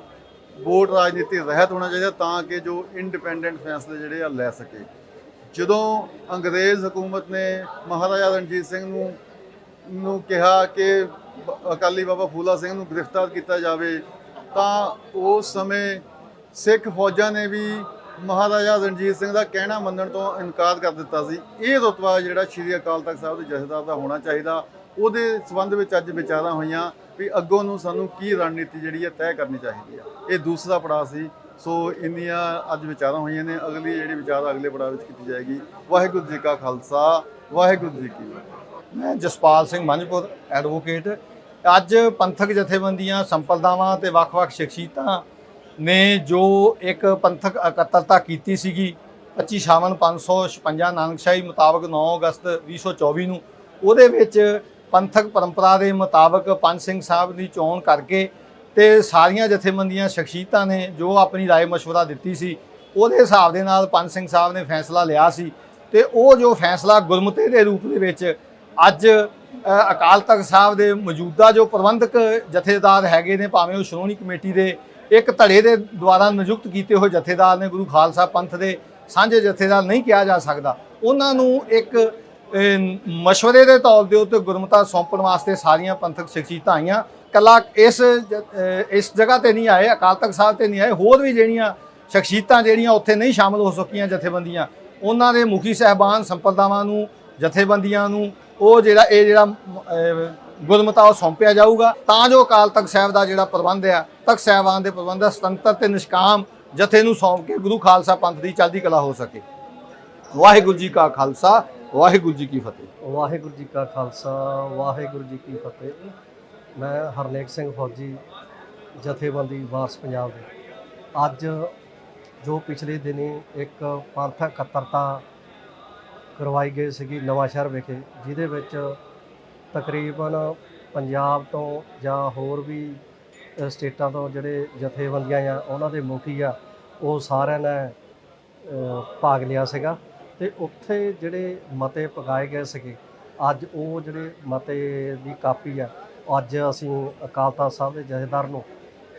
[SPEAKER 2] ਵੋਟ ਰਾਜਨੀਤੀ ਰਹਿਤ ਹੋਣਾ ਚਾਹੀਦਾ ਤਾਂ ਕਿ ਜੋ ਇੰਡੀਪੈਂਡੈਂਟ ਫੈਸਲੇ ਜਿਹੜੇ ਆ ਲੈ ਸਕੇ। ਜਦੋਂ ਅੰਗਰੇਜ਼ ਹਕੂਮਤ ਨੇ ਮਹਾਰਾਜਾ ਰਣਜੀਤ ਸਿੰਘ ਨੂੰ ਨੂੰ ਕਿਹਾ ਕਿ ਅਕਾਲੀ ਬਾਬਾ ਫੂਲਾ ਸਿੰਘ ਨੂੰ ਗ੍ਰਿਫਤਾਰ ਕੀਤਾ ਜਾਵੇ ਤਾਂ ਉਸ ਸਮੇਂ ਸਿੱਖ ਫੌਜਾਂ ਨੇ ਵੀ ਮਹਾਰਾਜਾ ਰਣਜੀਤ ਸਿੰਘ ਦਾ ਕਹਿਣਾ ਮੰਨਣ ਤੋਂ ਇਨਕਾਰ ਕਰ ਦਿੱਤਾ ਸੀ। ਇਹ ਰੁਤਬਾ ਜਿਹੜਾ ਸ਼੍ਰੀ ਅਕਾਲ ਤਖਤ ਸਾਹਿਬ ਦੇ ਜਥੇਦਾਰ ਦਾ ਹੋਣਾ ਚਾਹੀਦਾ। ਉਹਦੇ ਸਬੰਧ ਵਿੱਚ ਅੱਜ ਵਿਚਾਰਾਂ ਹੋਈਆਂ ਵੀ ਅੱਗੋਂ ਨੂੰ ਸਾਨੂੰ ਕੀ ਰਣਨੀਤੀ ਜਿਹੜੀ ਹੈ ਤੈਅ ਕਰਨੀ ਚਾਹੀਦੀ ਹੈ। ਇਹ ਦੂਸਰਾ ਪੜਾਅ ਸੀ। ਸੋ ਇੰਨੀਆਂ ਅੱਜ ਵਿਚਾਰਾਂ ਹੋਈਆਂ ਨੇ। ਅਗਲੀ ਜਿਹੜੀ ਵਿਚਾਰ ਅਗਲੇ ਪੜਾਅ ਵਿੱਚ ਕੀਤੀ ਜਾਏਗੀ। ਵਾਹਿਗੁਰੂ ਜੀ ਕਾ ਖਾਲਸਾ, ਵਾਹਿਗੁਰੂ ਜੀ ਕੀ ਫਤਿਹ।
[SPEAKER 3] ਮੈਂ ਜਸਪਾਲ ਸਿੰਘ ਮੰਝਪੁਰ ਐਡਵੋਕੇਟ ਅੱਜ ਪੰਥਕ ਜਥੇਬੰਦੀਆਂ ਸੰਪਰਦਾਵਾਂ ਤੇ ਵੱਖ-ਵੱਖ ਸ਼ਖਸੀਅਤਾਂ ਨੇ ਜੋ ਇੱਕ ਪੰਥਕ ਇਕੱਤਰਤਾ ਕੀਤੀ ਸੀਗੀ 25 ਸ਼ਾਵਨ 556 ਨਾਨਕਸ਼ਾਹੀ ਮੁਤਾਬਕ 9 ਅਗਸਤ 2024 ਨੂੰ ਉਹਦੇ ਵਿੱਚ ਪੰਥਕ ਪਰੰਪਰਾ ਦੇ ਮੁਤਾਬਕ ਪੰਜ ਸਿੰਘ ਸਾਹਿਬ ਦੀ ਚੋਣ ਕਰਕੇ ਤੇ ਸਾਰੀਆਂ ਜਥੇਬੰਦੀਆਂ ਸ਼ਖਸੀਅਤਾਂ ਨੇ ਜੋ ਆਪਣੀ رائے مشورہ ਦਿੱਤੀ ਸੀ ਉਹਦੇ ਹਿਸਾਬ ਦੇ ਨਾਲ ਪੰਜ ਸਿੰਘ ਸਾਹਿਬ ਨੇ ਫੈਸਲਾ ਲਿਆ ਸੀ ਤੇ ਉਹ ਜੋ ਫੈਸਲਾ ਗੁਰਮਤਿ ਦੇ ਰੂਪ ਦੇ ਵਿੱਚ ਅੱਜ ਅਕਾਲ ਤਖਤ ਸਾਹਿਬ ਦੇ ਮੌਜੂਦਾ ਜੋ ਪ੍ਰਬੰਧਕ ਜਥੇਦਾਰ ਹੈਗੇ ਨੇ, ਭਾਵੇਂ ਉਹ ਸ਼੍ਰੋਮਣੀ ਕਮੇਟੀ ਦੇ ਇੱਕ ਧੜੇ ਦੇ ਦੁਆਰਾ ਨਿਯੁਕਤ ਕੀਤੇ ਹੋਏ ਜਥੇਦਾਰ ਨੇ, ਗੁਰੂ ਖਾਲਸਾ ਪੰਥ ਦੇ ਸਾਂਝੇ ਜਥੇਦਾਰ ਨਹੀਂ ਕਿਹਾ ਜਾ ਸਕਦਾ। ਉਹਨਾਂ ਨੂੰ ਇੱਕ ਮਸ਼ਵਰੇ ਦੇ ਤੌਰ ਦੇ ਉੱਤੇ ਗੁਰਮਤਾ ਸੌਂਪਣ ਵਾਸਤੇ ਸਾਰੀਆਂ ਪੰਥਕ ਸ਼ਖਸੀਅਤਾਂ ਆਈਆਂ। ਕੱਲਾ ਇਸ ਜ- ਇਸ ਜਗ੍ਹਾ ਤੇ ਨਹੀਂ ਆਏ, ਅਕਾਲ ਤਖਤ ਸਾਹਿਬ ਤੇ ਨਹੀਂ ਆਏ, ਹੋਰ ਵੀ ਜਿਹੜੀਆਂ ਸ਼ਖਸੀਅਤਾਂ ਜਿਹੜੀਆਂ ਉੱਥੇ ਨਹੀਂ ਸ਼ਾਮਲ ਹੋ ਸਕੀਆਂ ਜਥੇਬੰਦੀਆਂ, ਉਹਨਾਂ ਦੇ ਮੁਖੀ ਸਹਿਬਾਨ ਸੰਪਰਦਾਵਾਂ ਨੂੰ ਜਥੇਬੰਦੀਆਂ ਨੂੰ ਉਹ ਜਿਹੜਾ ਇਹ ਜਿਹੜਾ ਅਹ, ਗੁਰਮਤਾ ਉਹ ਸੌਂਪਿਆ ਜਾਊਗਾ ਤਾਂ ਜੋ ਅਕਾਲ ਤਖਤ ਸਾਹਿਬ ਦਾ ਜਿਹੜਾ ਪ੍ਰਬੰਧ ਆ ਤਖਤ ਸਾਹਿਬਾਨ ਦੇ ਪ੍ਰਬੰਧ ਦਾ ਸੁਤੰਤਰ ਤੇ ਨਿਸ਼ਕਾਮ ਜਥੇ ਨੂੰ ਸੌਂਪ ਕੇ ਗੁਰੂ ਖਾਲਸਾ ਪੰਥ ਦੀ ਚੜ੍ਹਦੀ ਕਲਾ ਹੋ ਸਕੇ। ਵਾਹਿਗੁਰੂ ਜੀ ਕਾ ਖਾਲਸਾ ਵਾਹਿਗੁਰੂ ਜੀ ਕੀ ਫਤਿਹ।
[SPEAKER 4] ਵਾਹਿਗੁਰੂ ਜੀ ਕਾ ਖਾਲਸਾ ਵਾਹਿਗੁਰੂ ਜੀ ਕੀ ਫਤਿਹ। ਮੈਂ ਹਰਨੇਕ ਸਿੰਘ ਫੌਜੀ ਜਥੇਬੰਦੀ ਵਾਰਸ ਪੰਜਾਬ ਦੇ। ਅੱਜ ਜੋ ਪਿਛਲੇ ਦਿਨੀ ਇੱਕ ਪੰਥਕ ਇਕੱਤਰਤਾ ਕਰਵਾਈ ਗਈ ਸੀਗੀ ਨਵਾਂ ਸ਼ਹਿਰ ਵਿਖੇ, ਜਿਹਦੇ ਵਿੱਚ ਤਕਰੀਬਨ ਪੰਜਾਬ ਤੋਂ ਜਾਂ ਹੋਰ ਵੀ ਸਟੇਟਾਂ ਤੋਂ ਜਿਹੜੇ ਜਥੇਬੰਦੀਆਂ ਆ ਉਹਨਾਂ ਦੇ ਮੁਖੀ ਆ, ਉਹ ਸਾਰਿਆਂ ਨੇ ਭਾਗ ਲਿਆ ਸੀਗਾ। ਤੇ ਉੱਥੇ ਜਿਹੜੇ ਮਤੇ ਪਕਾਏ ਗਏ ਸੀਗੇ, ਅੱਜ ਉਹ ਜਿਹੜੇ ਮਤੇ ਦੀ ਕਾਪੀ ਆ, ਅੱਜ ਅਸੀਂ ਅਕਾਲ ਤਖਤ ਸਾਹਿਬ ਦੇ ਜਥੇਦਾਰ ਨੂੰ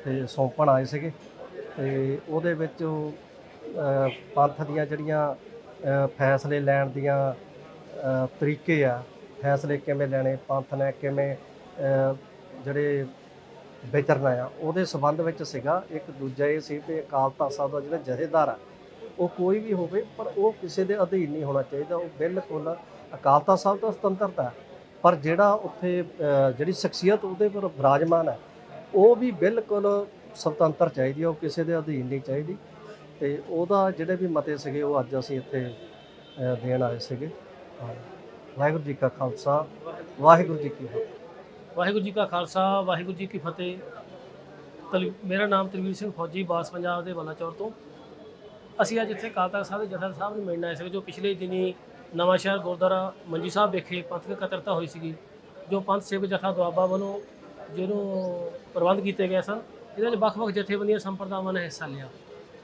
[SPEAKER 4] ਤੇ ਸੌਂਪਣ ਆਏ ਸੀਗੇ। ਤੇ ਉਹਦੇ ਵਿੱਚ ਪੰਥ ਦੀਆਂ ਜਿਹੜੀਆਂ ਫੈਸਲੇ ਲੈਣ ਦੀਆਂ ਤਰੀਕੇ ਆ। ਫੈਸਲੇ ਕਿਵੇਂ ਲੈਣੇ, ਪੰਥ ਨੇ ਕਿਵੇਂ ਜਿਹੜੇ ਵਿਚਰਨਾ ਆ, ਉਹਦੇ ਸਬੰਧ ਵਿੱਚ ਸੀਗਾ। ਇੱਕ ਦੂਜਾ ਇਹ ਸੀ ਤੇ ਅਕਾਲ ਤਖਤ ਸਾਹਿਬ ਦਾ ਜਿਹੜਾ ਜਥੇਦਾਰ ਆ, ਉਹ ਕੋਈ ਵੀ ਹੋਵੇ, ਪਰ ਉਹ ਕਿਸੇ ਦੇ ਅਧੀਨ ਨਹੀਂ ਹੋਣਾ ਚਾਹੀਦਾ। ਉਹ ਬਿਲਕੁਲ ਅਕਾਲ ਤਖਤ ਸਾਹਿਬ ਦਾ ਸੁਤੰਤਰਤਾ ਪਰ ਜਿਹੜਾ ਉੱਥੇ ਜਿਹੜੀ ਸ਼ਖਸੀਅਤ ਉਹਦੇ ਪਰ ਵਿਰਾਜਮਾਨ ਹੈ ਉਹ ਵੀ ਬਿਲਕੁਲ ਸੁਤੰਤਰ ਚਾਹੀਦੀ ਹੈ ਉਹ ਕਿਸੇ ਦੇ ਅਧੀਨ ਨਹੀਂ ਚਾਹੀਦੀ। ਤੇ ਉਹਦਾ ਜਿਹੜੇ ਵੀ ਮਤੇ ਸੀਗੇ ਉਹ ਅੱਜ ਅਸੀਂ ਇੱਥੇ ਅ, ਦੇਣ ਆਏ ਸੀਗੇ। ਹਾਂ। ਵਾਹਿਗੁਰੂ ਜੀ ਕਾ ਖਾਲਸਾ ਵਾਹਿਗੁਰੂ ਜੀ ਕੀ ਫਤਿਹ।
[SPEAKER 5] ਵਾਹਿਗੁਰੂ ਜੀ ਕਾ ਖਾਲਸਾ ਵਾਹਿਗੁਰੂ ਜੀ ਕੀ ਫਤਿਹ। ਤਲ ਮੇਰਾ ਨਾਮ ਤਲਵੀਰ ਸਿੰਘ ਫੌਜੀ ਬਾਸ ਪੰਜਾਬ ਦੇ ਬਲਾਚੌਰ ਤੋਂ। ਅਸੀਂ ਅੱਜ ਇੱਥੇ ਅਕਾਲ ਤਖਤ ਸਾਹਿਬ ਦੇ ਜਥੇਦਾਰ ਸਾਹਿਬ ਨੂੰ ਮਿਲਣ ਆਏ ਸੀ ਜੋ ਪਿਛਲੇ ਦਿਨੀ ਨਵਾਂ ਸ਼ਹਿਰ ਗੁਰਦੁਆਰਾ ਮੰਜੀ ਸਾਹਿਬ ਵਿਖੇ ਪੰਥਕ ਇਕੱਤਰਤਾ ਹੋਈ ਸੀਗੀ ਜੋ ਪੰਥ ਸੇਵਕ ਜਥਾ ਦੁਆਬਾ ਵੱਲੋਂ ਜਿਹਨੂੰ ਪ੍ਰਬੰਧ ਕੀਤੇ ਗਏ ਸਨ ਇਹਦੇ ਵਿੱਚ ਵੱਖ-ਵੱਖ ਜਥੇਬੰਦੀਆਂ ਸੰਪਰਦਾਵਾਂ ਨੇ ਹਿੱਸਾ ਲਿਆ।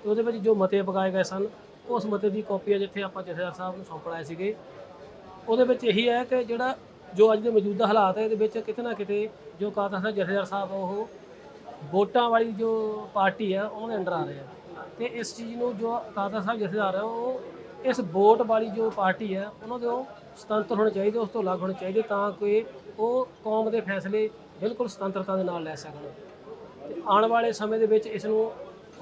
[SPEAKER 5] ਤੇ ਉਹਦੇ ਵਿੱਚ ਜੋ ਮਤੇ ਪਕਾਏ ਗਏ ਸਨ, ਉਸ ਮਤੇ ਦੀ ਕਾਪੀ ਹੈ ਜਿੱਥੇ ਆਪਾਂ ਜਥੇਦਾਰ ਸਾਹਿਬ ਨੂੰ ਸੌਂਪਣ ਆਏ ਸੀਗੇ। ਉਹਦੇ ਵਿੱਚ ਇਹੀ ਹੈ ਕਿ ਜਿਹੜਾ ਜੋ ਅੱਜ ਦੇ ਮੌਜੂਦਾ ਹਾਲਾਤ ਹੈ ਇਹਦੇ ਵਿੱਚ ਕਿਤੇ ਨਾ ਕਿਤੇ ਜੋ ਕਾਤਾ ਸਾਹਿਬ ਜਥੇਦਾਰ ਸਾਹਿਬ ਉਹ ਵੋਟਾਂ ਵਾਲੀ ਜੋ ਪਾਰਟੀ ਹੈ ਉਹਦੇ ਅੰਡਰ ਆ ਰਹੇ ਆ। ਤੇ ਇਸ ਚੀਜ਼ ਨੂੰ ਜੋ ਕਾਤਾ ਸਾਹਿਬ ਜਥੇਦਾਰ ਹੈ ਉਹ ਇਸ ਵੋਟ ਵਾਲੀ ਜੋ ਪਾਰਟੀ ਹੈ ਉਹਨਾਂ ਦੇ ਉਹ ਸੁਤੰਤਰ ਹੋਣੇ ਚਾਹੀਦੇ, ਉਸ ਤੋਂ ਅਲੱਗ ਹੋਣੇ ਚਾਹੀਦੇ ਤਾਂ ਕਿ ਉਹ ਕੌਮ ਦੇ ਫੈਸਲੇ ਬਿਲਕੁਲ ਸੁਤੰਤਰਤਾ ਦੇ ਨਾਲ ਲੈ ਸਕਣ। ਤੇ ਆਉਣ ਵਾਲੇ ਸਮੇਂ ਦੇ ਵਿੱਚ ਇਸ ਨੂੰ